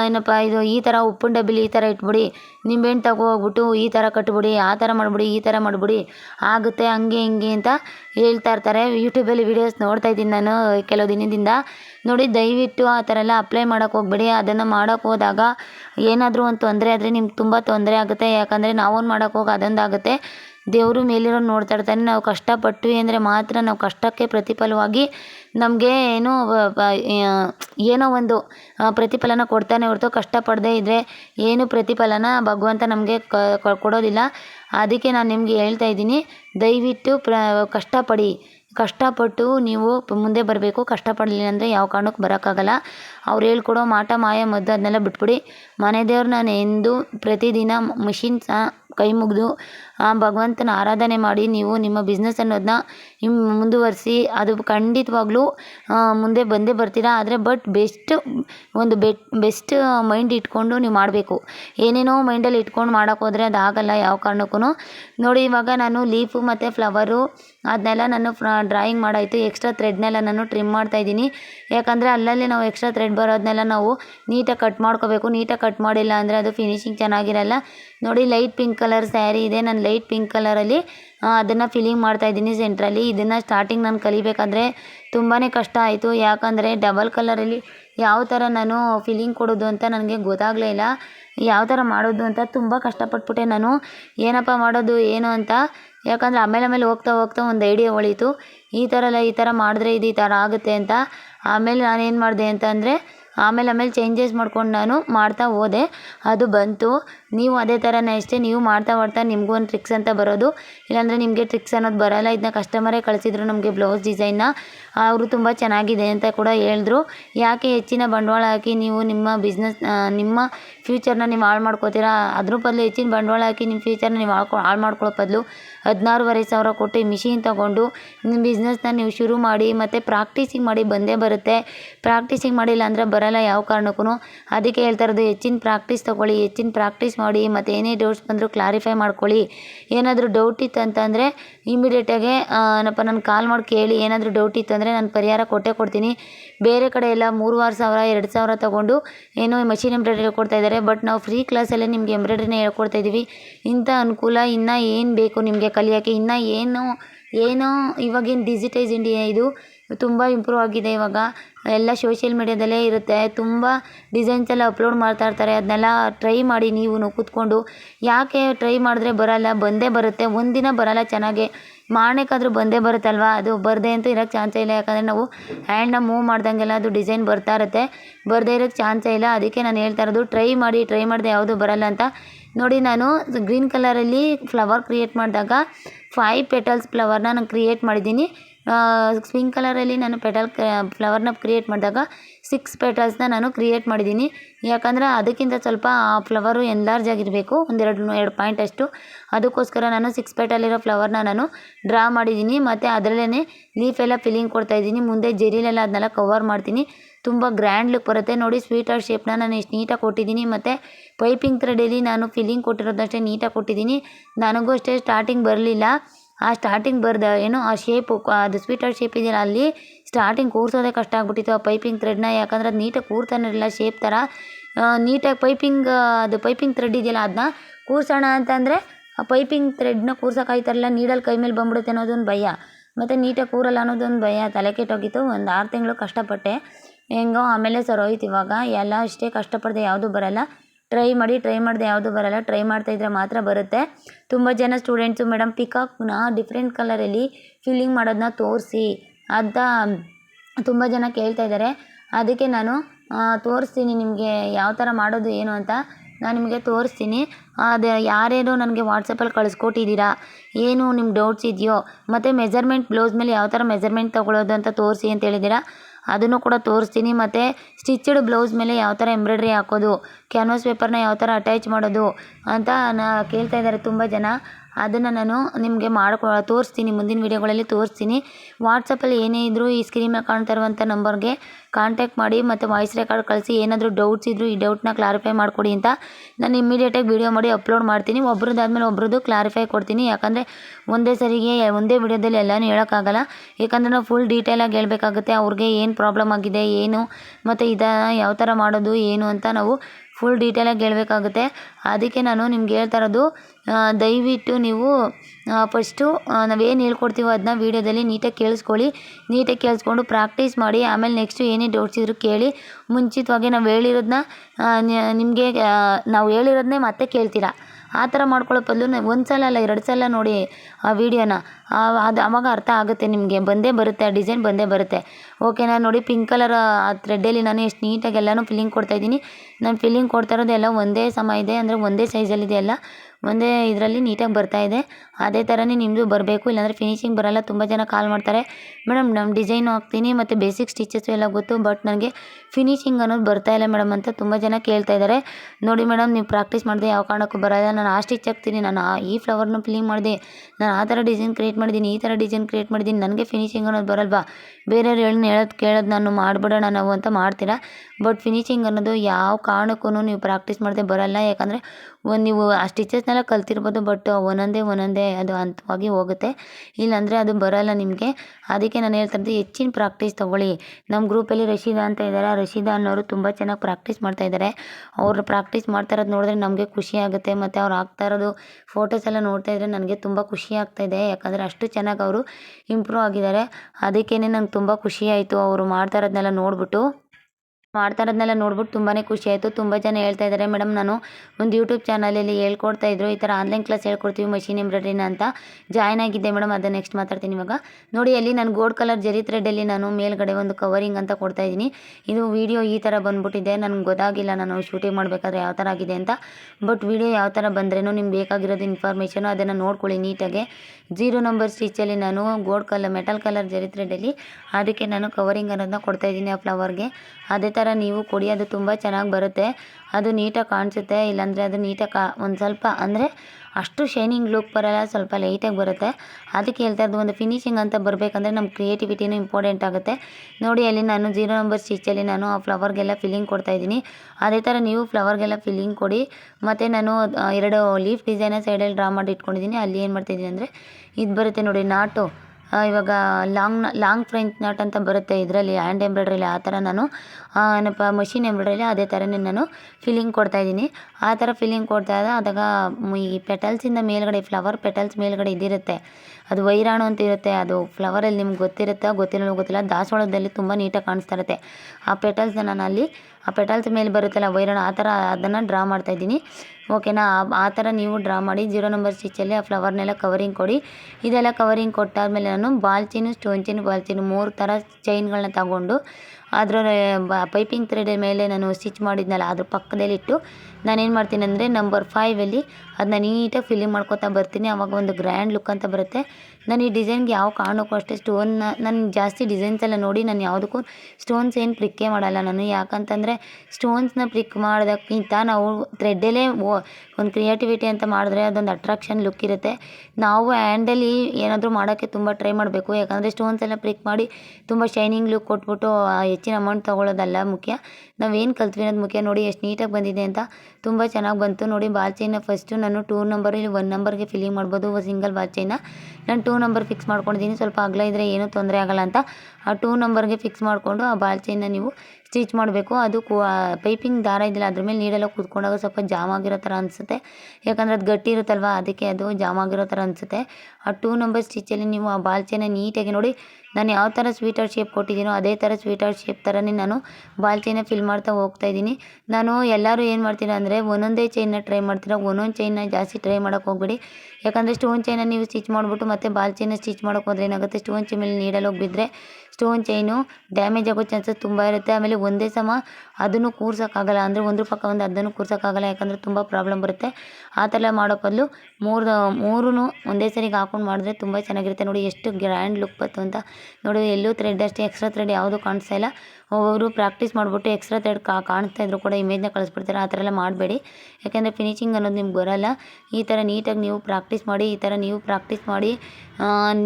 S1: ಏನಪ್ಪ, ಇದು ಈ ಥರ ಉಪ್ಪಿನ ಡಬ್ಬಿಲಿ ಈ ಥರ ಇಟ್ಬಿಡಿ. ನಿಂಬೆಹಣ್ಣು ತಗೋ ಹೋಗ್ಬಿಟ್ಟು ಈ ಥರ ಕಟ್ಬಿಡಿ, ಆ ಥರ ಮಾಡಿಬಿಡಿ, ಈ ಥರ ಮಾಡಿಬಿಡಿ ಆಗುತ್ತೆ ಹಂಗೆ ಹಿಂಗೆ ಅಂತ ಹೇಳ್ತಾ ಇರ್ತಾರೆ. ಯೂಟ್ಯೂಬಲ್ಲಿ ವೀಡಿಯೋಸ್ ನೋಡ್ತಾ ಇದ್ದೀನಿ ನಾನು ಕೆಲವು ದಿನದಿಂದ. ನೋಡಿ, ದಯವಿಟ್ಟು ಆ ಥರ ಎಲ್ಲ ಅಪ್ಲೈ ಮಾಡೋಕೆ ಹೋಗ್ಬೇಡಿ. ಅದನ್ನು ಮಾಡೋಕ್ಕೆ ಹೋದಾಗ ಏನಾದರೂ ಒಂದು ತೊಂದರೆ ಆದರೆ ನಿಮ್ಗೆ ತುಂಬ ತೊಂದರೆ ಆಗುತ್ತೆ. ಯಾಕಂದರೆ ನಾವೊಂದು ಮಾಡೋಕ್ಕೋಗಿ ಅದೊಂದಾಗುತ್ತೆ. ದೇವರು ಮೇಲಿರೋ ನೋಡ್ತಾ ಇರ್ತಾನೆ ನಾವು ಕಷ್ಟಪಟ್ಟು ಅಂದರೆ ಮಾತ್ರ ನಾವು ಕಷ್ಟಕ್ಕೆ ಪ್ರತಿಫಲವಾಗಿ ನಮಗೆ ಏನೋ ಏನೋ ಒಂದು ಪ್ರತಿಫಲನ ಕೊಡ್ತಾನೆ ಹೊರತು ಕಷ್ಟಪಡದೇ ಇದ್ದರೆ ಏನು ಪ್ರತಿಫಲನ ಭಗವಂತ ನಮಗೆ ಕೊಡೋದಿಲ್ಲ. ಅದಕ್ಕೆ ನಾನು ನಿಮಗೆ ಹೇಳ್ತಾ ಇದ್ದೀನಿ, ದಯವಿಟ್ಟು ಪ್ರ, ಕಷ್ಟಪಡಿ. ಕಷ್ಟಪಟ್ಟು ನೀವು ಮುಂದೆ ಬರಬೇಕು. ಕಷ್ಟಪಡಲಿಲ್ಲ ಅಂದರೆ ಯಾವ ಕಾರಣಕ್ಕೂ ಬರೋಕ್ಕಾಗಲ್ಲ. ಅವ್ರು ಹೇಳ್ಕೊಡೋ ಮಾಟ, ಮಾಯ, ಮದ್ದು ಅದನ್ನೆಲ್ಲ ಬಿಟ್ಬಿಡಿ. ಮನೆ ದೇವ್ರನ್ನ ಎಂದು ಪ್ರತಿದಿನ ಮಿಷಿನ್ ಸಹ ಕೈ ಮುಗಿದು ಆ ಭಗವಂತನ ಆರಾಧನೆ ಮಾಡಿ ನೀವು ನಿಮ್ಮ ಬಿಸ್ನೆಸ್ ಅನ್ನೋದನ್ನ ನಿಮ್ಮ ಮುಂದುವರಿಸಿ, ಅದು ಖಂಡಿತವಾಗ್ಲೂ ಮುಂದೆ ಬಂದೇ ಬರ್ತೀರಾ? ಆದರೆ ಬಟ್ ಬೆಸ್ಟ್ ಒಂದು ಬೆಟ್ ಬೆಸ್ಟ್ ಮೈಂಡ್ ಇಟ್ಕೊಂಡು ನೀವು ಮಾಡಬೇಕು. ಏನೇನೋ ಮೈಂಡಲ್ಲಿ ಇಟ್ಕೊಂಡು ಮಾಡೋಕ್ಕೋದ್ರೆ ಅದು ಆಗಲ್ಲ ಯಾವ ಕಾರಣಕ್ಕೂ ನೋಡಿ, ಇವಾಗ ನಾನು ಲೀಫು ಮತ್ತು ಫ್ಲವರು ಅದನ್ನೆಲ್ಲ ನಾನು ಡ್ರಾಯಿಂಗ್ ಮಾಡಾಯಿತು. ಎಕ್ಸ್ಟ್ರಾ ಥ್ರೆಡ್ನೆಲ್ಲ ನಾನು ಟ್ರಿಮ್ ಮಾಡ್ತಾಯಿದ್ದೀನಿ ಯಾಕಂದರೆ ಅಲ್ಲಲ್ಲಿ ನಾವು ಎಕ್ಸ್ಟ್ರಾ ಥ್ರೆಡ್ ಬರೋದನ್ನೆಲ್ಲ ನಾವು ನೀಟಾಗಿ ಕಟ್ ಮಾಡ್ಕೋಬೇಕು. ನೀಟಾಗಿ ಕಟ್ ಮಾಡಿಲ್ಲ ಅಂದರೆ ಅದು ಫಿನಿಶಿಂಗ್ ಚೆನ್ನಾಗಿರಲ್ಲ. ನೋಡಿ ಲೈಟ್ ಪಿಂಕ್ ಕಲರ್ ಸ್ಯಾರಿ ಇದೆ. ನಾನು ಲೈಟ್ ಪಿಂಕ್ ಕಲರಲ್ಲಿ ಅದನ್ನು ಫಿಲ್ಲಿಂಗ್ ಮಾಡ್ತಾ ಇದ್ದೀನಿ ಸೆಂಟ್ರಲ್ಲಿ. ಇದನ್ನು ಸ್ಟಾರ್ಟಿಂಗ್ ನಾನು ಕಲಿಬೇಕಾದ್ರೆ ತುಂಬಾ ಕಷ್ಟ ಆಯಿತು. ಯಾಕಂದರೆ ಡಬಲ್ ಕಲರಲ್ಲಿ ಯಾವ ಥರ ನಾನು ಫಿಲ್ಲಿಂಗ್ ಕೊಡೋದು ಅಂತ ನನಗೆ ಗೊತ್ತಾಗಲೇ ಇಲ್ಲ. ಯಾವ ಥರ ಮಾಡೋದು ಅಂತ ತುಂಬ ಕಷ್ಟಪಟ್ಬಿಟ್ಟೆ ನಾನು. ಏನಪ್ಪ ಮಾಡೋದು, ಏನು ಅಂತ. ಯಾಕಂದರೆ ಆಮೇಲೆ ಆಮೇಲೆ ಹೋಗ್ತಾ ಹೋಗ್ತಾ ಒಂದು ಐಡಿಯಾ ಒಳಿತು. ಈ ಥರ ಎಲ್ಲ ಈ ಥರ ಮಾಡಿದ್ರೆ ಇದು ಈ ಥರ ಆಗುತ್ತೆ ಅಂತ. ಆಮೇಲೆ ನಾನೇನು ಮಾಡಿದೆ ಅಂತ ಅಂದರೆ ಆಮೇಲೆ ಆಮೇಲೆ ಚೇಂಜಸ್ ಮಾಡ್ಕೊಂಡು ನಾನು ಮಾಡ್ತಾ ಹೋದೆ. ಅದು ಬಂತು. ನೀವು ಅದೇ ಥರನೇ ಅಷ್ಟೇ, ನೀವು ಮಾಡ್ತಾ ಮಾಡ್ತಾ ನಿಮಗೂ ಒಂದು ಟ್ರಿಕ್ಸ್ ಅಂತ ಬರೋದು. ಇಲ್ಲಾಂದರೆ ನಿಮಗೆ ಟ್ರಿಕ್ಸ್ ಅನ್ನೋದು ಬರೋಲ್ಲ. ಇದನ್ನ ಕಸ್ಟಮರೇ ಕಳಿಸಿದ್ರು ನಮಗೆ ಬ್ಲೌಸ್ ಡಿಸೈನ್ನ ಅವರು ತುಂಬ ಚೆನ್ನಾಗಿದೆ ಅಂತ ಕೂಡ ಹೇಳಿದ್ರು. ಯಾಕೆ ಹೆಚ್ಚಿನ ಬಂಡವಾಳ ಹಾಕಿ ನೀವು ನಿಮ್ಮ ಬಿಸ್ನೆಸ್ ನಿಮ್ಮ ಫ್ಯೂಚರ್ನ ನೀವು ಹಾಳು ಮಾಡ್ಕೋತೀರಾ? ಅದ್ರ ಬದಲು ಹೆಚ್ಚಿನ ಬಂಡವಾಳ ಹಾಕಿ ನಿಮ್ಮ ಫ್ಯೂಚರ್ನ ನೀವು ಹಾಳ್ಕೊ ಹಾಳು ಮಾಡ್ಕೊಳ್ಳೋ ಬದಲು ಹದಿನಾರೂವರೆ ಸಾವಿರ ಕೊಟ್ಟು ಮಿಷಿನ್ ತೊಗೊಂಡು ನಿಮ್ಮ ಬಿಸ್ನೆಸ್ನ ನೀವು ಶುರು ಮಾಡಿ ಮತ್ತು ಪ್ರಾಕ್ಟೀಸಿಂಗ್ ಮಾಡಿ ಬಂದೇ ಬರುತ್ತೆ. ಪ್ರಾಕ್ಟೀಸಿಂಗ್ ಮಾಡಿಲ್ಲ ಅಂದರೆ ಬರೋಲ್ಲ ಯಾವ ಕಾರಣಕ್ಕೂ ಅದಕ್ಕೆ ಹೇಳ್ತಾ ಇರೋದು, ಹೆಚ್ಚಿನ ಪ್ರಾಕ್ಟೀಸ್ ತೊಗೊಳ್ಳಿ, ಹೆಚ್ಚಿನ ಪ್ರಾಕ್ಟೀಸ್ ಮಾಡಿ ಮತ್ತು ಏನೇ ಡೌಟ್ಸ್ ಬಂದರೂ ಕ್ಲಾರಿಫೈ ಮಾಡ್ಕೊಳ್ಳಿ. ಏನಾದರೂ ಡೌಟ್ ಇತ್ತು ಅಂತಂದರೆ ಇಮಿಡಿಯೇಟಾಗೆ ಏನಪ್ಪ, ನಾನು ಕಾಲ್ ಮಾಡಿ ಕೇಳಿ. ಏನಾದರೂ ಡೌಟ್ ಇತ್ತು ಅಂದರೆ ನಾನು ಪರಿಹಾರ ಕೊಟ್ಟೇ ಕೊಡ್ತೀನಿ. ಬೇರೆ ಕಡೆ ಎಲ್ಲ ಮೂರುವರೆ ಸಾವಿರ, ಎರಡು ಸಾವಿರ ತಗೊಂಡು ಏನೋ ಮಷೀನ್ ಎಂಬ್ರಾಯ್ಡ್ರಿ ಹೇಳ್ಕೊಡ್ತಾ ಇದ್ದಾರೆ. ಬಟ್ ನಾವು ಫ್ರೀ ಕ್ಲಾಸಲ್ಲೇ ನಿಮಗೆ ಎಂಬ್ರಾಯ್ಡ್ರಿನೇ ಹೇಳ್ಕೊಡ್ತಾ ಇದ್ದೀವಿ. ಇಂಥ ಅನುಕೂಲ ಇನ್ನೂ ಏನು ಬೇಕು ನಿಮಗೆ ಕಲಿಯೋಕ್ಕೆ? ಇನ್ನೂ ಏನು, ಏನೋ ಇವಾಗೇನು ಡಿಜಿಟೈಸ್ ಇಂಡಿಯಾ ಇದು ತುಂಬ ಇಂಪ್ರೂವ್ ಆಗಿದೆ ಇವಾಗ. ಎಲ್ಲ ಸೋಷಿಯಲ್ ಮೀಡ್ಯಾದಲ್ಲೇ ಇರುತ್ತೆ. ತುಂಬ ಡಿಸೈನ್ಸ್ ಎಲ್ಲ ಅಪ್ಲೋಡ್ ಮಾಡ್ತಾ ಇರ್ತಾರೆ. ಅದನ್ನೆಲ್ಲ ಟ್ರೈ ಮಾಡಿ ನೀವು ಕೂತ್ಕೊಂಡು. ಯಾಕೆ ಟ್ರೈ ಮಾಡಿದ್ರೆ ಬರೋಲ್ಲ? ಬಂದೇ ಬರುತ್ತೆ. ಒಂದಿನ ಬರೋಲ್ಲ ಚೆನ್ನಾಗಿ. ಮಾಡಬೇಕಾದ್ರೂ ಬಂದೇ ಬರುತ್ತಲ್ವ? ಅದು ಬರದೇ ಅಂತೂ ಇರೋಕ್ಕೆ ಚಾನ್ಸೇ ಇಲ್ಲ. ಯಾಕಂದರೆ ನಾವು ಹ್ಯಾಂಡ್ನ ಮೂವ್ ಮಾಡ್ದಂಗೆಲ್ಲ ಅದು ಡಿಸೈನ್ ಬರ್ತಾ ಇರುತ್ತೆ. ಬರದೇ ಇರೋಕ್ಕೆ ಚಾನ್ಸೇ ಇಲ್ಲ. ಅದಕ್ಕೆ ನಾನು ಹೇಳ್ತಾ ಇರೋದು ಟ್ರೈ ಮಾಡಿ ಟ್ರೈ ಮಾಡಿದೆ ಯಾವುದೂ ಬರಲ್ಲ ಅಂತ. ನೋಡಿ, ನಾನು ಗ್ರೀನ್ ಕಲರಲ್ಲಿ ಫ್ಲವರ್ ಕ್ರಿಯೇಟ್ ಮಾಡಿದಾಗ ಫೈವ್ ಪೆಟಲ್ಸ್ ಫ್ಲವರ್ನ ನಾನು ಕ್ರಿಯೇಟ್ ಮಾಡಿದ್ದೀನಿ. ಪಿಂಕ್ ಕಲರಲ್ಲಿ ನಾನು ಪೆಟಲ್ ಫ್ಲವರ್ನ ಕ್ರಿಯೇಟ್ ಮಾಡಿದಾಗ ಸಿಕ್ಸ್ ಪೆಟಲ್ಸ್ನ ನಾನು ಕ್ರಿಯೇಟ್ ಮಾಡಿದ್ದೀನಿ. ಯಾಕಂದರೆ ಅದಕ್ಕಿಂತ ಸ್ವಲ್ಪ ಆ ಫ್ಲವರು ಎನ್ಲಾರ್ಜ್ ಆಗಿರಬೇಕು. ಒಂದೆರಡು, ಎರಡು ಪಾಯಿಂಟ್ ಅಷ್ಟು. ಅದಕ್ಕೋಸ್ಕರ ನಾನು ಸಿಕ್ಸ್ ಪೆಟಲ್ಲಿರೋ ಫ್ಲವರ್ನ ನಾನು ಡ್ರಾ ಮಾಡಿದ್ದೀನಿ. ಮತ್ತು ಅದರಲ್ಲೇ ಲೀಫೆಲ್ಲ ಫಿಲ್ಲಿಂಗ್ ಕೊಡ್ತಾಯಿದ್ದೀನಿ ಮುಂದೆ ಜೆರಿಲೆಲ್ಲ ಅದನ್ನೆಲ್ಲ ಕವರ್ ಮಾಡ್ತೀನಿ. ತುಂಬ ಗ್ರ್ಯಾಂಡ್ ಲುಕ್ ಬರುತ್ತೆ. ನೋಡಿ ಸ್ವೀಟ್ ಆರ್ಟ್ ಶೇಪ್ನ ನಾನು ಎಷ್ಟು ನೀಟಾಗಿ ಕೊಟ್ಟಿದ್ದೀನಿ. ಮತ್ತು ಪೈಪಿಂಗ್ ಥ್ರೆಡಲ್ಲಿ ನಾನು ಫಿಲ್ಲಿಂಗ್ ಕೊಟ್ಟಿರೋದಷ್ಟೇ ನೀಟಾಗಿ ಕೊಟ್ಟಿದ್ದೀನಿ. ನನಗೂ ಅಷ್ಟೇ ಸ್ಟಾರ್ಟಿಂಗ್ ಬರಲಿಲ್ಲ. ಆ ಸ್ಟಾರ್ಟಿಂಗ್ ಬರ್ದ ಏನೋ ಆ ಶೇಪು ಅದು ಸ್ವೀಟ್ ಶೇಪ್ ಇದೆಯಲ್ಲ, ಅಲ್ಲಿ ಸ್ಟಾರ್ಟಿಂಗ್ ಕೂರ್ಸೋದೇ ಕಷ್ಟ ಆಗ್ಬಿಟ್ಟಿತ್ತು ಆ ಪೈಪಿಂಗ್ ಥ್ರೆಡ್ನ ಯಾಕಂದ್ರೆ ಅದು ನೀಟಾಗಿ ಕೂರ್ತಾನೆ ಇರಲಿಲ್ಲ ಶೇಪ್ ಥರ. ನೀಟಾಗಿ ಪೈಪಿಂಗ್ ಅದು ಪೈಪಿಂಗ್ ಥ್ರೆಡ್ ಇದೆಯಲ್ಲ ಅದನ್ನ ಕೂರ್ಸೋಣ ಅಂತಂದರೆ ಆ ಪೈಪಿಂಗ್ ಥ್ರೆಡ್ನ ಕೂರ್ಸೋಕ್ಕಾಯ್ತಾರಲ್ಲ ನೀಡಲ್ಲಿ ಕೈ ಮೇಲೆ ಬಂದ್ಬಿಡುತ್ತೆ ಅನ್ನೋದೊಂದು ಭಯ. ಮತ್ತು ನೀಟಾಗಿ ಕೂರಲ್ಲ ಅನ್ನೋದೊಂದು ಭಯ, ತಲೆ ಕೆಟ್ಟೋಗಿತ್ತು, ಒಂದು ಆರು ತಿಂಗಳು ಕಷ್ಟಪಟ್ಟೆ. ಹೆಂಗೋ ಆಮೇಲೆ ಸರೋಯ್ತು ಇವಾಗ, ಎಲ್ಲ ಅಷ್ಟೇ ಕಷ್ಟಪಡದೆ, ಯಾವುದೂ ಬರೋಲ್ಲ. ಟ್ರೈ ಮಾಡಿ ಟ್ರೈ ಮಾಡಿದೆ ಯಾವುದೂ ಬರಲ್ಲ. ಟ್ರೈ ಮಾಡ್ತಾಯಿದ್ರೆ ಮಾತ್ರ ಬರುತ್ತೆ. ತುಂಬ ಜನ ಸ್ಟೂಡೆಂಟ್ಸು ಮೇಡಮ್ ಪಿಕಾಕ್ನ ಡಿಫ್ರೆಂಟ್ ಕಲರಲ್ಲಿ ಫಿಲ್ಲಿಂಗ್ ಮಾಡೋದನ್ನ ತೋರಿಸಿ ಅಂತ ತುಂಬ ಜನ ಕೇಳ್ತಾ ಇದ್ದಾರೆ ಅದಕ್ಕೆ ನಾನು ತೋರಿಸ್ತೀನಿ ನಿಮಗೆ ಯಾವ ಥರ ಮಾಡೋದು ಏನು ಅಂತ. ನಾನು ನಿಮಗೆ ತೋರಿಸ್ತೀನಿ. ಅದು ಯಾರ್ಯಾರು ನನಗೆ ವಾಟ್ಸಪ್ಪಲ್ಲಿ ಕಳಿಸ್ಕೊಟ್ಟಿದ್ದೀರಾ, ಏನು ನಿಮ್ಮ ಡೌಟ್ಸ್ ಇದೆಯೋ, ಮತ್ತು ಮೆಜರ್ಮೆಂಟ್ ಬ್ಲೌಸ್ ಮೇಲೆ ಯಾವ ಥರ ಮೆಜರ್ಮೆಂಟ್ ತೊಗೊಳೋದು ಅಂತ ತೋರಿಸಿ ಅಂತ ಹೇಳಿದ್ದೀರಾ ಅದನ್ನು ಕೂಡ ತೋರಿಸ್ತೀನಿ. ಮತ್ತು ಸ್ಟಿಚ್ಡ್ ಬ್ಲೌಸ್ ಮೇಲೆ ಯಾವ ಥರ ಎಂಬ್ರಾಯ್ಡ್ರಿ ಹಾಕೋದು, ಕ್ಯಾನ್ವಾಸ್ ಪೇಪರ್ನ ಯಾವ ಥರ ಅಟ್ಯಾಚ್ ಮಾಡೋದು ಅಂತ ನಾ ಕೇಳ್ತಾ ಇದ್ದಾರೆ ತುಂಬ ಜನ. ಅದನ್ನು ನಾನು ನಿಮಗೆ ಮಾಡ್ಕೊ, ತೋರಿಸ್ತೀನಿ, ಮುಂದಿನ ವೀಡಿಯೋಗಳಲ್ಲಿ ತೋರಿಸ್ತೀನಿ. ವಾಟ್ಸಪ್ಪಲ್ಲಿ ಏನೇ ಇದ್ದರೂ ಈ ಸ್ಕ್ರೀನ್ ಕಾಣ್ತಾ ಇರುವಂಥ ನಂಬರ್ಗೆ ಕಾಂಟ್ಯಾಕ್ಟ್ ಮಾಡಿ ಮತ್ತು ವಾಯ್ಸ್ ರೆಕಾರ್ಡ್ ಕಳಿಸಿ, ಏನಾದರೂ ಡೌಟ್ಸ್ ಇದ್ದರೂ ಈ ಡೌಟ್ನ ಕ್ಲಾರಿಫೈ ಮಾಡಿಕೊಡಿ ಅಂತ ನಾನು ಇಮ್ಮಿಡಿಯೇಟಾಗಿ ವೀಡಿಯೋ ಮಾಡಿ ಅಪ್ಲೋಡ್ ಮಾಡ್ತೀನಿ. ಒಬ್ರದ್ದಾದ್ಮೇಲೆ ಒಬ್ರದ್ದು ಕ್ಲಾರಿಫೈ ಕೊಡ್ತೀನಿ. ಯಾಕಂದರೆ ಒಂದೇ ಸರಿಗೆ ಒಂದೇ ವಿಡಿಯೋದಲ್ಲಿ ಎಲ್ಲನೂ ಹೇಳೋಕ್ಕಾಗಲ್ಲ. ಯಾಕಂದರೆ ನಾವು ಫುಲ್ ಡೀಟೇಲಾಗಿ ಹೇಳಬೇಕಾಗುತ್ತೆ ಅವ್ರಿಗೆ ಏನು ಪ್ರಾಬ್ಲಮ್ ಆಗಿದೆ, ಏನು, ಮತ್ತು ಇದನ್ನು ಯಾವ ಥರ ಮಾಡೋದು, ಏನು ಅಂತ ನಾವು ಫುಲ್ ಡೀಟೇಲಾಗಿ ಹೇಳಬೇಕಾಗುತ್ತೆ. ಅದಕ್ಕೆ ನಾನು ನಿಮ್ಗೆ ಹೇಳ್ತಾ ಇರೋದು ದಯವಿಟ್ಟು ನೀವು ಫಸ್ಟು ನಾವೇನು ಹೇಳ್ಕೊಡ್ತೀವೋ ಅದನ್ನ ವೀಡಿಯೋದಲ್ಲಿ ನೀಟಾಗಿ ಕೇಳಿಸ್ಕೊಳ್ಳಿ. ನೀಟಾಗಿ ಕೇಳಿಸ್ಕೊಂಡು ಪ್ರಾಕ್ಟೀಸ್ ಮಾಡಿ, ಆಮೇಲೆ ನೆಕ್ಸ್ಟು ಏನೇ ಡೌಟ್ಸ್ ಇದ್ರು ಕೇಳಿ. ಮುಂಚಿತವಾಗಿ ನಾವು ಹೇಳಿರೋದನ್ನ ನಿಮಗೆ ನಾವು ಹೇಳಿರೋದನ್ನೇ ಮತ್ತೆ ಕೇಳ್ತೀರಾ? ಆ ಥರ ಮಾಡ್ಕೊಳ್ಳೋ ಬದಲು ಒಂದು ಸಲ ಅಲ್ಲ, ಎರಡು ಸಲ ನೋಡಿ ಆ ವೀಡಿಯೋನ. ಅದು ಆವಾಗ ಅರ್ಥ ಆಗುತ್ತೆ ನಿಮಗೆ. ಬಂದೇ ಬರುತ್ತೆ, ಆ ಡಿಸೈನ್ ಬಂದೇ ಬರುತ್ತೆ. ಓಕೆನಾ? ನೋಡಿ ಪಿಂಕ್ ಕಲರ್ ಆ ಥ್ರೆಡ್ಡಲ್ಲಿ ನಾನು ಎಷ್ಟು ನೀಟಾಗಿ ಎಲ್ಲನೂ ಫಿಲ್ಲಿಂಗ್ ಕೊಡ್ತಾಯಿದ್ದೀನಿ ನಾನು ಫಿಲ್ಲಿಂಗ್ ಕೊಡ್ತಾ ಇರೋದು ಎಲ್ಲ ಒಂದೇ ಸಮ ಇದೆ, ಅಂದರೆ ಒಂದೇ ಸೈಜಲ್ಲಿದೆ ಎಲ್ಲ ಒಂದೇ ಇದರಲ್ಲಿ ನೀಟಾಗಿ ಬರ್ತಾ ಇದೆ. ಅದೇ ಥರನೇ ನಿಮ್ಮದು ಬರಬೇಕು. ಇಲ್ಲಾಂದರೆ ಫಿನಿಶಿಂಗ್ ಬರೋಲ್ಲ. ತುಂಬ ಜನ ಕಾಲ್ ಮಾಡ್ತಾರೆ. ಮೇಡಮ್ ನಮ್ಮ ಡಿಸೈನು ಹಾಕ್ತೀನಿ ಮತ್ತು ಬೇಸಿಕ್ ಸ್ಟಿಚಸ್ಸು ಎಲ್ಲ ಗೊತ್ತು ಬಟ್ ನನಗೆ ಫಿನಿಶಿಂಗ್ ಅನ್ನೋದು ಬರ್ತಾ ಇಲ್ಲ ಮೇಡಮ್ ಅಂತ ತುಂಬ ಜನ ಕೇಳ್ತಾ ಇದ್ದಾರೆ. ನೋಡಿ ಮೇಡಮ್ ನೀವು ಪ್ರಾಕ್ಟೀಸ್ ಮಾಡಿದೆ ಯಾವ ಕಾರಣಕ್ಕೂ ಬರೋಲ್ಲ. ನಾನು ಆ ಸ್ಟಿಚ್ ಹಾಕ್ತೀನಿ, ನಾನು ಆ ಈ ಫ್ಲವರ್ನ ಫಿಲ್ಲಿಂಗ್ ಮಾಡಿದೆ. ನಾನು ಆ ಥರ ಡಿಸೈನ್ ಕ್ರಿಯೇಟ್ ಮಾಡಿದ್ದೀನಿ, ಈ ಥರ ಡಿಸೈನ್ ಕ್ರಿಯೇಟ್ ಮಾಡಿದ್ದೀನಿ, ನನಗೆ ಫಿನಿಶಿಂಗ್ ಅನ್ನೋದು ಬರಲ್ವಾ? ಬೇರೆಯವ್ರು ಹೇಳಿ, ಹೇಳೋದು, ಕೇಳೋದು ನಾನು ಮಾಡಿಬಿಡೋಣ ನಾವು ಅಂತ ಮಾಡ್ತೀರಾ? ಬಟ್ ಫಿನಿಶಿಂಗ್ ಅನ್ನೋದು ಯಾವ ಕಾರಣಕ್ಕೂ ನೀವು ಪ್ರಾಕ್ಟೀಸ್ ಮಾಡದೆ ಬರೋಲ್ಲ. ಯಾಕಂದರೆ ಒಂದು ನೀವು ಆ ಸ್ಟಿಚಸ್ನೆಲ್ಲ ಕಲ್ತಿರ್ಬೋದು ಬಟ್ ಒಂದೊಂದೇ ಒಂದೊಂದೇ ಅದು ಹಂತವಾಗಿ ಹೋಗುತ್ತೆ. ಇಲ್ಲಾಂದರೆ ಅದು ಬರೋಲ್ಲ ನಿಮಗೆ. ಅದಕ್ಕೆ ನಾನು ಹೇಳ್ತಾ ಹೆಚ್ಚಿನ ಪ್ರಾಕ್ಟೀಸ್ ತೊಗೊಳ್ಳಿ. ನಮ್ಮ ಗ್ರೂಪಲ್ಲಿ ರಶೀದಾ ಅಂತ ಇದ್ದಾರೆ ರಶೀದಾ ಅನ್ನೋರು ತುಂಬ ಚೆನ್ನಾಗಿ ಪ್ರಾಕ್ಟೀಸ್ ಮಾಡ್ತಾ ಇದ್ದಾರೆ ಅವ್ರು ಪ್ರಾಕ್ಟೀಸ್ ಮಾಡ್ತಾ ಇರೋದು ನೋಡಿದ್ರೆ ನಮಗೆ ಖುಷಿ ಆಗುತ್ತೆ, ಮತ್ತು ಅವ್ರು ಹಾಕ್ತಾ ಇರೋದು ಫೋಟೋಸ್ ಎಲ್ಲ ನೋಡ್ತಾ ಇದ್ದರೆ ನನಗೆ ತುಂಬ ಖುಷಿ ಆಗ್ತಾ ಇದೆ. ಯಾಕಂದರೆ ಅಷ್ಟು ಚೆನ್ನಾಗಿ ಅವರು ಇಂಪ್ರೂವ್ ಆಗಿದ್ದಾರೆ. ಅದಕ್ಕೇ ನಂಗೆ ತುಂಬ ಖುಷಿ ಆಯಿತು. ಅವರು ಮಾಡ್ತಾ ಇರೋದನ್ನೆಲ್ಲ ನೋಡಿಬಿಟ್ಟು. ಮಾಡ್ತಾ ಇರೋದನ್ನೆಲ್ಲ ನೋಡ್ಬಿಟ್ಟು ತುಂಬಾ ಖುಷಿ ಆಯಿತು ತುಂಬ ಜನ ಹೇಳ್ತಾ ಇದ್ದಾರೆ, ಮೇಡಮ್, ನಾನು ಒಂದು ಯೂಟ್ಯೂಬ್ ಚಾನಲಲ್ಲಿ ಹೇಳ್ಕೊಡ್ತಾ ಇದ್ರು, ಈ ಥರ ಆನ್ಲೈನ್ ಕ್ಲಾಸ್ ಹೇಳ್ಕೊಡ್ತೀವಿ, ಮಷಿನ್ ಎಂಬ್ರಾಯ್ಡ್ರಿನ ಅಂತ ಜಾಯ್ನ್ ಆಗಿದ್ದೆ ಮೇಡಮ್ ಅದು ನೆಕ್ಸ್ಟ್ ಮಾತಾಡ್ತೀನಿ ಇವಾಗ. ನೋಡಿ, ಅಲ್ಲಿ ನಾನು ಗೋಲ್ಡ್ ಕಲರ್ ಜರಿ ಥ್ರೆಡಲ್ಲಿ ನಾನು ಮೇಲ್ಗಡೆ ಒಂದು ಕವರಿಂಗ್ ಅಂತ ಕೊಡ್ತಾ ಇದ್ದೀನಿ. ಇದು ವೀಡಿಯೋ ಈ ಥರ ಬಂದ್ಬಿಟ್ಟಿದೆ, ನನಗೆ ಗೊತ್ತಾಗಿಲ್ಲ ನಾನು ಶೂಟಿಂಗ್ ಮಾಡಬೇಕಾದ್ರೆ ಯಾವ ಥರ ಆಗಿದೆ ಅಂತ. ಬಟ್ ವೀಡಿಯೋ ಯಾವ ಥರ ಬಂದ್ರೇನು ನಿಮ್ಗೆ ಬೇಕಾಗಿರೋದು ಇನ್ಫಾರ್ಮೇಷನು, ಅದನ್ನು ನೋಡ್ಕೊಳ್ಳಿ ನೀಟಾಗೆ. ಜೀರೋ ನಂಬರ್ ಸ್ಟಿಚಲ್ಲಿ ನಾನು ಗೋಲ್ಡ್ ಕಲರ್, ಮೆಟಲ್ ಕಲರ್ ಜರಿ ಥ್ರೆಡಲ್ಲಿ ಅದಕ್ಕೆ ನಾನು ಕವರಿಂಗ್ ಅನ್ನೋದನ್ನ ಕೊಡ್ತಾಯಿದ್ದೀನಿ ಆ ಫ್ಲವರ್ಗೆ. ಅದೇ ಥರ ನೀವು ಕೊಡಿ, ಅದು ತುಂಬ ಚೆನ್ನಾಗಿ ಬರುತ್ತೆ. ಅದು ನೀಟಾಗಿ ಕಾಣಿಸುತ್ತೆ, ಇಲ್ಲಾಂದರೆ ಅದು ನೀಟಾಗಿ ಕಾ, ಒಂದು ಸ್ವಲ್ಪ ಅಂದರೆ ಅಷ್ಟು ಶೈನಿಂಗ್ ಲುಕ್ ಬರಲ್ಲ, ಸ್ವಲ್ಪ ಲೈಟಾಗಿ ಬರುತ್ತೆ. ಅದಕ್ಕೆ ಹೇಳ್ತಾ ಒಂದು ಫಿನಿಶಿಂಗ್ ಅಂತ ಬರಬೇಕಂದ್ರೆ ನಮ್ಮ ಕ್ರಿಯೇಟಿವಿಟಿನೂ ಇಂಪಾರ್ಟೆಂಟ್ ಆಗುತ್ತೆ. ನೋಡಿ, ಅಲ್ಲಿ ನಾನು ಜೀರೋ ನಂಬರ್ ಸ್ಟಿಚ್ಚಲ್ಲಿ ನಾನು ಆ ಫ್ಲವರ್ಗೆಲ್ಲ ಫಿಲ್ಲಿಂಗ್ ಕೊಡ್ತಾಯಿದ್ದೀನಿ ಅದೇ ಥರ ನೀವು ಫ್ಲವರ್ಗೆಲ್ಲ ಫಿಲ್ಲಿಂಗ್ ಕೊಡಿ. ಮತ್ತು ನಾನು ಎರಡು ಲೀಫ್ ಡಿಸೈನ ಸೈಡಲ್ಲಿ ಡ್ರಾ ಮಾಡಿ ಇಟ್ಕೊಂಡಿದ್ದೀನಿ ಅಲ್ಲಿ ಏನು ಮಾಡ್ತಾಯಿದ್ದೀನಿ ಅಂದರೆ, ಇದು ಬರುತ್ತೆ ನೋಡಿ, ನಾಟು. ಇವಾಗ ಲಾಂಗ್ ಲಾಂಗ್ ಫ್ರೆಂಚ್ ನಾಟ್ ಅಂತ ಬರುತ್ತೆ ಇದರಲ್ಲಿ, ಹ್ಯಾಂಡ್ ಎಂಬ್ರಾಯ್ಡ್ರಿಲಿ ಆ ಥರ ನಾನು ಏನಪ್ಪ, ಮಷಿನ್ ಎಂಬ್ರಾಯ್ಡ್ರಿಲಿ ಅದೇ ಥರನೇ ನಾನು ಫಿಲ್ಲಿಂಗ್ ಕೊಡ್ತಾಯಿದ್ದೀನಿ ಆ ಥರ ಫಿಲ್ಲಿಂಗ್ ಕೊಡ್ತಾ ಇದ್ದ ಅದಾಗ ಮ್- ಈ ಪೆಟಲ್ಸಿಂದ ಮೇಲುಗಡೆ, ಫ್ಲವರ್ ಪೆಟಲ್ಸ್ ಮೇಲುಗಡೆ ಇದಿರುತ್ತೆ ಅದು ವೈರಾಣು ಅಂತ ಇರುತ್ತೆ, ಅದು ಫ್ಲವರಲ್ಲಿ ನಿಮ್ಗೆ ಗೊತ್ತಿರುತ್ತಾ ಗೊತ್ತಿಲ್ಲ ಗೊತ್ತಿಲ್ಲ, ದಾಸವಾಳದಲ್ಲಿ ತುಂಬ ನೀಟಾಗಿ ಕಾಣಿಸ್ತಾ ಇರುತ್ತೆ. ಆ ಪೆಟಲ್ಸ್ನ ನಾನು ಅಲ್ಲಿ ಆ ಪೆಟಲ್ಸ್ ಮೇಲೆ ಬರುತ್ತಲ್ಲ ವೈರಾಣು, ಆ ಥರ ಅದನ್ನು ಡ್ರಾ ಮಾಡ್ತಾ ಇದ್ದೀನಿ. ಓಕೆನಾ ಆ- ಥರ ನೀವು ಡ್ರಾ ಮಾಡಿ ಜೀರೋ ನಂಬರ್ ಸ್ಟಿಚ್ಚಲ್ಲಿ ಆ ಫ್ಲವರ್ನೆಲ್ಲ ಕವರಿಂಗ್ ಕೊಡಿ. ಇದೆಲ್ಲ ಕವರಿಂಗ್ ಕೊಟ್ಟಾದಮೇಲೆ ನಾನು ball chain stone chain, ball chain ಮೂರು ಥರ ಚೈನ್ಗಳನ್ನ ತಗೊಂಡು ಅದರ ಪೈಪಿಂಗ್ ಥ್ರೆಡ್ ಮೇಲೆ ನಾನು ಸ್ಟಿಚ್ ಮಾಡಿದ್ನಲ್ಲ, ಅದ್ರ ಪಕ್ಕದಲ್ಲಿಟ್ಟು ನಾನೇನು ಮಾಡ್ತೀನಿ ಅಂದರೆ ನಂಬರ್ ಫೈವಲ್ಲಿ ಅದನ್ನ ನೀಟಾಗಿ ಫಿಲ್ಲಿಂಗ್ ಮಾಡ್ಕೊತಾ ಬರ್ತೀನಿ. ಆವಾಗ ಒಂದು ಗ್ರ್ಯಾಂಡ್ ಲುಕ್ ಅಂತ ಬರುತ್ತೆ. ನಾನು ಈ ಡಿಸೈನ್ಗೆ ಯಾವ ಕಾರಣಕ್ಕೂ ಅಷ್ಟೇ ಸ್ಟೋನ್ನ ನಾನು ಜಾಸ್ತಿ ಡಿಸೈನ್ಸ್ ಎಲ್ಲ ನೋಡಿ ನಾನು ಯಾವುದಕ್ಕೂ ಸ್ಟೋನ್ಸ್ ಏನು ಪ್ರಿಕ್ಕೇ ಮಾಡಲ್ಲ ನಾನು. ಯಾಕಂತಂದರೆ ಸ್ಟೋನ್ಸ್ನ ಪ್ರಿಕ್ ಮಾಡೋದಕ್ಕಿಂತ ನಾವು ಥ್ರೆಡ್ಡಲ್ಲೇ ಒಂದು ಕ್ರಿಯೇಟಿವಿಟಿ ಅಂತ ಮಾಡಿದ್ರೆ ಅದೊಂದು ಅಟ್ರಾಕ್ಷನ್ ಲುಕ್ ಇರುತ್ತೆ. ನಾವು ಹ್ಯಾಂಡಲ್ಲಿ ಏನಾದರೂ ಮಾಡೋಕ್ಕೆ ತುಂಬ ಟ್ರೈ ಮಾಡಬೇಕು. ಯಾಕಂದರೆ ಸ್ಟೋನ್ಸ್ ಎಲ್ಲ ಪ್ರಿಕ್ ಮಾಡಿ ತುಂಬ ಶೈನಿಂಗ್ ಲುಕ್ ಕೊಟ್ಬಿಟ್ಟು ಹೆಚ್ಚಿನ ಅಮೌಂಟ್ ತೊಗೊಳ್ಳೋದಲ್ಲ ಮುಖ್ಯ. ನಾವೇನು ಕಲ್ತ್ವಿ ಅನ್ನೋದು ಮುಖ್ಯ ನೋಡಿ ಎಷ್ಟು ನೀಟಾಗಿ ಬಂದಿದೆ ಅಂತ. ತುಂಬ ಚೆನ್ನಾಗಿ ಬಂತು ನೋಡಿ ಬಾಲ್ ಚೈನ ಫಸ್ಟು ನಾನು ಟೂ ನಂಬರ್ ಇಲ್ಲಿ ಒನ್ ನಂಬರ್ಗೆ ಫಿಲ್ಲಿಂಗ್ ಮಾಡ್ಬೋದು ಸಿಂಗಲ್ ಬಾಲ್ ಚೈನ. ನಾನು ಟೂ ನಂಬರ್ ಫಿಕ್ಸ್ ಮಾಡ್ಕೊಂಡಿದ್ದೀನಿ ಸ್ವಲ್ಪ ಅಗಲ ಇದ್ದರೆ ಏನೂ ತೊಂದರೆ ಆಗಲ್ಲ ಅಂತ. ಆ ಟೂ ನಂಬರ್ಗೆ ಫಿಕ್ಸ್ ಮಾಡಿಕೊಂಡು ಆ ಬಾಲ್ ಚೈನ ನೀವು ಸ್ಟಿಚ್ ಮಾಡಬೇಕು. ಅದು ಕು ಪೈಪಿಂಗ್ ದಾರ ಇದೆಯಲ್ಲ ಅದ್ರ ಮೇಲೆ ನೀರೆಲ್ಲ ಕೂತ್ಕೊಂಡಾಗ ಸ್ವಲ್ಪ ಜಾಮ್ ಆಗಿರೋ ಥರ ಅನಿಸುತ್ತೆ. ಯಾಕಂದರೆ ಅದು ಗಟ್ಟಿ ಇರುತ್ತಲ್ವ? ಅದಕ್ಕೆ ಅದು ಜಾಮ್ ಆಗಿರೋ ಥರ ಅನಿಸುತ್ತೆ. ಆ ಟೂ ನಂಬರ್ ಸ್ಟಿಚಲ್ಲಿ ನೀವು ಆ ಬಾಲ್ ಚೈನ ನೀಟಾಗಿ ನೋಡಿ. ನಾನು ಯಾವ ಥರ ಸ್ವೀಟರ್ ಶೇಪ್ ಕೊಟ್ಟಿದ್ದೀನೋ ಅದೇ ಥರ ಸ್ವೀಟರ್ ಶೇಪ್ ಥರನೇ ನಾನು ಬಾಲ್ ಚೈನ ಫಿಲ್ ಮಾಡ್ತಾ ಹೋಗ್ತಾ ಇದ್ದೀನಿ. ನಾನು ಎಲ್ಲರೂ ಏನು ಮಾಡ್ತೀರಾ ಅಂದರೆ ಒಂದೊಂದೇ ಚೈನ್ನ ಟ್ರೈ ಮಾಡ್ತೀರಾ. ಒಂದೊಂದು ಚೈನ್ನ ಜಾಸ್ತಿ ಟ್ರೈ ಮಾಡೋಕೆ ಹೋಗ್ಬೇಡಿ. ಯಾಕಂದರೆ ಸ್ಟೋನ್ ಚೈನ ನೀವು ಸ್ಟಿಚ್ ಮಾಡಿಬಿಟ್ಟು ಮತ್ತೆ ಬಾಲ್ ಚೈನ ಸ್ಟಿಚ್ ಮಾಡೋಕೆ ಹೋದ್ರೆ ಏನಾಗುತ್ತೆ? ಸ್ಟೋನ್ ಚೈನ್ ಮೇಲೆ ನೀಡಲ್ಲಿ ಹೋಗಿ ಬಿದ್ದರೆ ಸ್ಟೋನ್ ಚೈನು ಡ್ಯಾಮೇಜ್ ಆಗೋ ಚಾನ್ಸಸ್ ತುಂಬ ಇರುತ್ತೆ. ಆಮೇಲೆ ಒಂದೇ ಸಮ ಅದನ್ನು ಕೂರ್ಸೋಕ್ಕಾಗಲ್ಲ. ಅಂದರೆ ಒಂದ್ರ ಪಕ್ಕ ಒಂದು ಅದನ್ನು ಕೂರ್ಸೋಕ್ಕಾಗಲ್ಲ. ಯಾಕಂದರೆ ತುಂಬ ಪ್ರಾಬ್ಲಮ್ ಬರುತ್ತೆ. ಆ ಥರ ಮಾಡೋ ಬದಲು ಮೂರು ಮೂರೂ ಒಂದೇ ಸರಿಗೆ ಹಾಕೊಂಡು ಮಾಡಿದ್ರೆ ತುಂಬ ಚೆನ್ನಾಗಿರುತ್ತೆ. ನೋಡಿ ಎಷ್ಟು ಗ್ರ್ಯಾಂಡ್ ಲುಕ್ ಬಂತು ಅಂತ. ನೋಡಿ ಎಲ್ಲೂ ಥ್ರೆಡ್ ಅಷ್ಟೇ ಎಕ್ಸ್ಟ್ರಾ ಥ್ರೆಡ್ ಯಾವುದೂ ಕಾಣಿಸ್ತಾ ಇಲ್ಲ. ಒಬ್ಬೊಬ್ಬರು ಪ್ರಾಕ್ಟೀಸ್ ಮಾಡಿಬಿಟ್ಟು ಎಕ್ಸ್ಟ್ರಾ ಥ್ರೆಡ್ ಕಾಣಿಸ್ತಾ ಇದ್ರು ಕೂಡ ಇಮೇಜ್ನ ಕಳಿಸ್ಬಿಡ್ತಾರೆ. ಆ ಥರ ಎಲ್ಲ ಮಾಡಬೇಡಿ. ಯಾಕೆಂದರೆ ಫಿನಿಶಿಂಗ್ ಅನ್ನೋದು ನಿಮ್ಗೆ ಬರೋಲ್ಲ. ಈ ಥರ ನೀಟಾಗಿ ನೀವು ಪ್ರಾಕ್ಟೀಸ್ ಮಾಡಿ, ಈ ಥರ ನೀವು ಪ್ರಾಕ್ಟೀಸ್ ಮಾಡಿ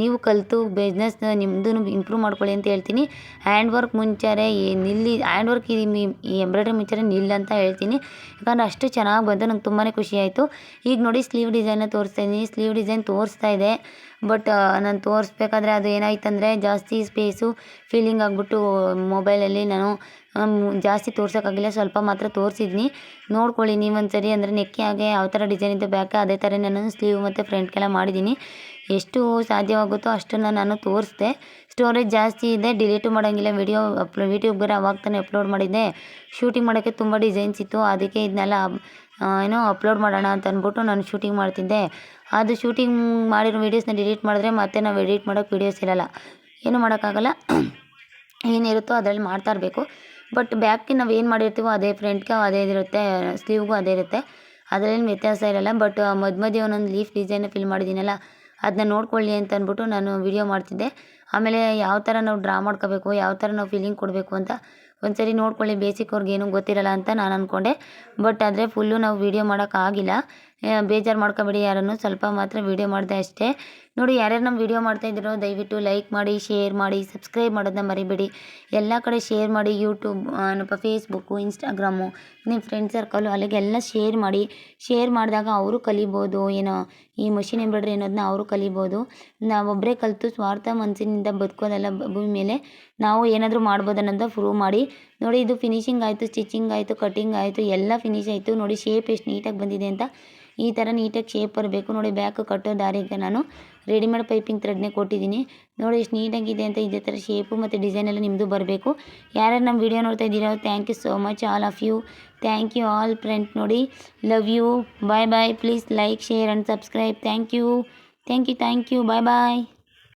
S1: ನೀವು ಕಲಿತು ಬಿಸ್ನೆಸ್ನ ನಿಮ್ಮದು ಇಂಪ್ರೂವ್ ಮಾಡ್ಕೊಳ್ಳಿ ಅಂತ ಹೇಳ್ತೀನಿ. ಹ್ಯಾಂಡ್ ವರ್ಕ್ ಮುಂಚೆ ನಿಲ್ಲಿ ಹ್ಯಾಂಡ್ ವರ್ಕ್ ಈ ಎಂಬ್ರಾಯ್ಡ್ರಿ ಮುಂಚೆರೆ ನಿಲ್ಲ ಅಂತ ಹೇಳ್ತೀನಿ. ಯಾಕಂದರೆ ಅಷ್ಟು ಚೆನ್ನಾಗಿ ಬಂತು ನಂಗೆ ತುಂಬಾ ಖುಷಿ ಆಯಿತು. ಈಗ ನೋಡಿ ಸ್ಲೀವ್ ಡಿಸೈನ್ನ ತೋರಿಸ್ತಾ ಇದ್ದೀನಿ ಸ್ಲೀವ್ ಡಿಸೈನ್ ತೋರಿಸ್ತಾ ಇದೆ. ಬಟ್ ನಾನು ತೋರಿಸ್ಬೇಕಾದ್ರೆ ಅದು ಏನಾಯ್ತಂದರೆ ಜಾಸ್ತಿ ಸ್ಪೇಸು ಫೀಲಿಂಗ್ ಆಗಿಬಿಟ್ಟು ಮೊಬೈಲಲ್ಲಿ ನಾನು ಜಾಸ್ತಿ ತೋರ್ಸೋಕ್ಕಾಗಿಲ್ಲ. ಸ್ವಲ್ಪ ಮಾತ್ರ ತೋರಿಸಿದ್ನಿ. ನೋಡ್ಕೊಳ್ಳಿ ನೀವೊಂದು ಸರಿ ಅಂದರೆ ನೆಕ್ಕೆ ಹಾಗೆ ಯಾವ ಥರ ಡಿಸೈನ್ ಇದೆ. ಬ್ಯಾಕ್ ಅದೇ ಥರ ನಾನು ಸ್ಲೀವ್ ಮತ್ತು ಫ್ರಂಟ್ಗೆಲ್ಲ ಮಾಡಿದ್ದೀನಿ. ಎಷ್ಟು ಸಾಧ್ಯವಾಗುತ್ತೋ ಅಷ್ಟನ್ನು ನಾನು ತೋರಿಸ್ದೆ. ಸ್ಟೋರೇಜ್ ಜಾಸ್ತಿ ಇದೆ ಡಿಲೀಟು ಮಾಡೋಂಗಿಲ್ಲ ವಿಡಿಯೋ ಅಪ್ಲೋ ಯೂಟ್ಯೂಬ್ಗೆ ಅವಾಗ ತಾನೇ ಅಪ್ಲೋಡ್ ಮಾಡಿದ್ದೆ. ಶೂಟಿಂಗ್ ಮಾಡೋಕ್ಕೆ ತುಂಬ ಡಿಸೈನ್ಸ್ ಇತ್ತು, ಅದಕ್ಕೆ ಇದನ್ನೆಲ್ಲ ಏನೋ ಅಪ್ಲೋಡ್ ಮಾಡೋಣ ಅಂತ ಅಂದ್ಬಿಟ್ಟು ನಾನು ಶೂಟಿಂಗ್ ಮಾಡ್ತಿದ್ದೆ. ಅದು ಶೂಟಿಂಗ್ ಮಾಡಿರೋ ವೀಡಿಯೋಸ್ನ ಡಿಲೀಟ್ ಮಾಡಿದ್ರೆ ಮತ್ತೆ ನಾವು ಎಡಿಟ್ ಮಾಡೋಕ್ಕೆ ವೀಡಿಯೋಸ್ ಇರಲ್ಲ. ಏನು ಮಾಡೋಕ್ಕಾಗಲ್ಲ. ಏನಿರುತ್ತೋ ಅದರಲ್ಲಿ ಮಾಡ್ತಾ ಇರಬೇಕು. ಬಟ್ ಬ್ಯಾಕ್ಗೆ ನಾವು ಏನು ಮಾಡಿರ್ತೀವೋ ಅದೇ ಫ್ರಂಟ್ಗೆ ಅದೇ ಇರುತ್ತೆ ಸ್ಲೀವ್ಗೂ ಅದೇ ಇರುತ್ತೆ. ಅದರಲ್ಲಿ ವ್ಯತ್ಯಾಸ ಇರಲ್ಲ. ಬಟ್ ಮಧ್ಯ ಮಧ್ಯೆ ಒಂದೊಂದು ಲೀಫ್ ಡಿಸೈನ್ ಫಿಲ್ ಮಾಡಿದ್ದೀನಲ್ಲ ಅದನ್ನ ನೋಡ್ಕೊಳ್ಳಿ ಅಂತ ಅಂದ್ಬಿಟ್ಟು ನಾನು ವಿಡಿಯೋ ಮಾಡ್ತಿದ್ದೆ. ಆಮೇಲೆ ಯಾವ ಥರ ನಾವು ಡ್ರಾ ಮಾಡ್ಕೋಬೇಕು, ಯಾವ ಥರ ನಾವು ಫೀಲಿಂಗ್ ಕೊಡಬೇಕು ಅಂತ ಒಂದ್ಸರಿ ನೋಡ್ಕೊಳ್ಳಿ. ಬೇಸಿಕ್ ಅವ್ರಿಗೆ ಏನೂ ಗೊತ್ತಿರಲ್ಲ ಅಂತ ನಾನು ಅಂದ್ಕೊಂಡೆ ಬಟ್ ಆದರೆ ಫುಲ್ಲು ನಾವು ವೀಡಿಯೋ ಮಾಡೋಕ್ಕಾಗಿಲ್ಲ ಬೇಜಾರು ಮಾಡ್ಕೊಬೇಡಿ ಯಾರನ್ನು. ಸ್ವಲ್ಪ ಮಾತ್ರ ವೀಡಿಯೋ ಮಾಡಿದೆ ಅಷ್ಟೇ. ನೋಡಿ, ಯಾರ್ಯಾರು ನಮ್ಮ ವೀಡಿಯೋ ಮಾಡ್ತಾಯಿದ್ದೀರೋ ದಯವಿಟ್ಟು ಲೈಕ್ ಮಾಡಿ ಶೇರ್ ಮಾಡಿ ಸಬ್ಸ್ಕ್ರೈಬ್ ಮಾಡೋದನ್ನ ಮರಿಬೇಡಿ. ಎಲ್ಲ ಕಡೆ ಶೇರ್ ಮಾಡಿ ಯೂಟ್ಯೂಬ್ ಏನಪ್ಪ ಫೇಸ್ಬುಕ್ಕು ಇನ್ಸ್ಟಾಗ್ರಾಮು ನಿಮ್ಮ ಫ್ರೆಂಡ್ ಸರ್ಕಲು ಅಲ್ಲಿಗೆಲ್ಲ ಶೇರ್ ಮಾಡಿ. ಶೇರ್ ಮಾಡಿದಾಗ ಅವರು ಕಲಿಬೋದು, ಏನೋ, ಈ ಮಷಿನ್ ಎಂಬ್ರಾಯ್ಡ್ರಿ ಅನ್ನೋದನ್ನ ಅವರು ಕಲಿಬೋದು. ನಾವೊಬ್ಬರೇ ಕಲಿತು ಸ್ವಾರ್ಥ ಮನಸ್ಸಿನಿಂದ ಬದುಕೋದಲ್ಲ ಭೂಮಿ ಮೇಲೆ ನಾವು ಏನಾದರೂ ಅಂತ ಪ್ರೂವ್ ಮಾಡಿ. ನೋಡಿ, ಇದು ಫಿನಿಶಿಂಗ್ ಆಯಿತು ಸ್ಟಿಚಿಂಗ್ ಆಯಿತು ಕಟಿಂಗ್ ಆಯಿತು, ಎಲ್ಲ ಫಿನಿಶ್ ಆಯಿತು. ನೋಡಿ ಶೇಪ್ ಎಷ್ಟು ನೀಟಾಗಿ ಬಂದಿದೆ ಅಂತ. ಈ ಥರ ನೀಟಾಗಿ ಶೇಪ್ ಬರಬೇಕು. ನೋಡಿ ಬ್ಯಾಕ್ ಕಟ್ಟೋ ದಾರಿಗೆ ನಾನು ರೆಡಿಮೇಡ್ ಪೈಪಿಂಗ್ ಥ್ರೆಡ್ನೇ ಕೊಟ್ಟಿದ್ದೀನಿ. ನೋಡಿ, ಎಷ್ಟು ನೀಟಾಗಿದೆ ಅಂತ. ಇದೇ ಥರ ಶೇಪು ಮತ್ತು ಡಿಸೈನ್ ಎಲ್ಲ ನಿಮ್ಮದು ಬರಬೇಕು. ಯಾರ್ಯಾರು ನಮ್ಮ ವಿಡಿಯೋ ನೋಡ್ತಾ ಇದ್ದೀರೋ thank you so much all of you thank you all friend ನೋಡಿ love you bye bye please like share and subscribe thank you thank you thank you bye bye